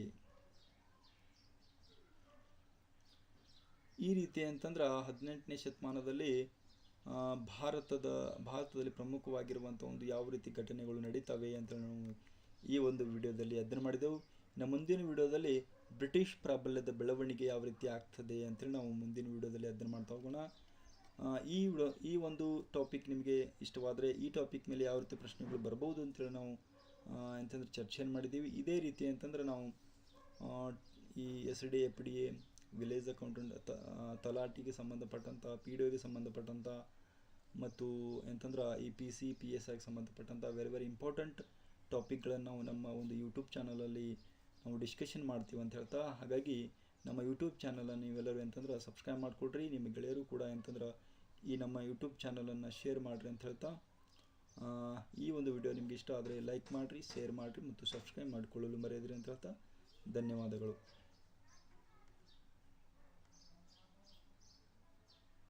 ಈ ರೀತಿ ಅಂತಂದ್ರೆ ಹದಿನೆಂಟನೇ ಶತಮಾನದಲ್ಲಿ ಭಾರತದ, ಭಾರತದಲ್ಲಿ ಪ್ರಮುಖವಾಗಿರುವಂಥ ಒಂದು ಯಾವ ರೀತಿ ಘಟನೆಗಳು ನಡೀತವೆ ಅಂತ ಈ ಒಂದು ವಿಡಿಯೋದಲ್ಲಿ ಅಧ್ಯಯನ ಮಾಡಿದೆವು. ಇನ್ನು ಮುಂದಿನ ವಿಡಿಯೋದಲ್ಲಿ ಬ್ರಿಟಿಷ್ ಪ್ರಾಬಲ್ಯದ ಬೆಳವಣಿಗೆ ಯಾವ ರೀತಿ ಆಗ್ತದೆ ಅಂತೇಳಿ ನಾವು ಮುಂದಿನ ವಿಡಿಯೋದಲ್ಲಿ ಅಧ್ಯಯನ ಮಾಡ್ತಾ ಹೋಗೋಣ. ಈ ವಿಡಿಯೋ ಈ ಒಂದು ಟಾಪಿಕ್ ನಿಮಗೆ ಇಷ್ಟವಾದರೆ ಈ ಟಾಪಿಕ್ ಮೇಲೆ ಯಾವ ರೀತಿ ಪ್ರಶ್ನೆಗಳು ಬರ್ಬೋದು ಅಂತೇಳಿ ನಾವು ಎಂತಂದ್ರೆ ಚರ್ಚೆಯನ್ನು ಮಾಡಿದ್ದೀವಿ. ಇದೇ ರೀತಿ ಅಂತಂದ್ರೆ ನಾವು ಈ S D F D A, village accountant, ತ- ತಲಾಟಿಗೆ ಸಂಬಂಧಪಟ್ಟಂಥ ಪಿ ಡಿ ಒಗೆ ಸಂಬಂಧಪಟ್ಟಂಥ ಮತ್ತು ಎಂತಂದ್ರೆ ಈ ಪಿ ಸಿ, ಪಿ ಎಸ್ ಐಗೆ ಸಂಬಂಧಪಟ್ಟಂಥ ವೆರಿ ವೆರಿ ಇಂಪಾರ್ಟೆಂಟ್ ಟಾಪಿಕ್ಗಳನ್ನು ನಾವು ನಮ್ಮ ಒಂದು ಯೂಟ್ಯೂಬ್ ಚಾನಲಲ್ಲಿ ನಾವು ಡಿಸ್ಕಷನ್ ಮಾಡ್ತೀವಿ ಅಂತ ಹೇಳ್ತಾ, ಹಾಗಾಗಿ ನಮ್ಮ ಯೂಟ್ಯೂಬ್ ಚಾನಲನ್ನು ನೀವೆಲ್ಲರೂ ಅಂತಂದ್ರೆ ಸಬ್ಸ್ಕ್ರೈಬ್ ಮಾಡಿಕೊಡ್ರಿ, ನಿಮ್ಮ ಗೆಳೆಯರು ಕೂಡ ಅಂತಂದ್ರೆ ಈ ನಮ್ಮ ಯೂಟ್ಯೂಬ್ ಚಾನಲನ್ನು ಶೇರ್ ಮಾಡಿರಿ ಅಂತ ಹೇಳ್ತಾ ಈ ಒಂದು ವಿಡಿಯೋ ನಿಮಗೆ ಇಷ್ಟ ಆದರೆ ಲೈಕ್ ಮಾಡಿರಿ ಶೇರ್ ಮಾಡಿರಿ ಮತ್ತು ಸಬ್ಸ್ಕ್ರೈಬ್ ಮಾಡಿಕೊಳ್ಳಲು ಮರೆಯದಿರಿ ಅಂತ ಹೇಳ್ತಾ, ಧನ್ಯವಾದಗಳು.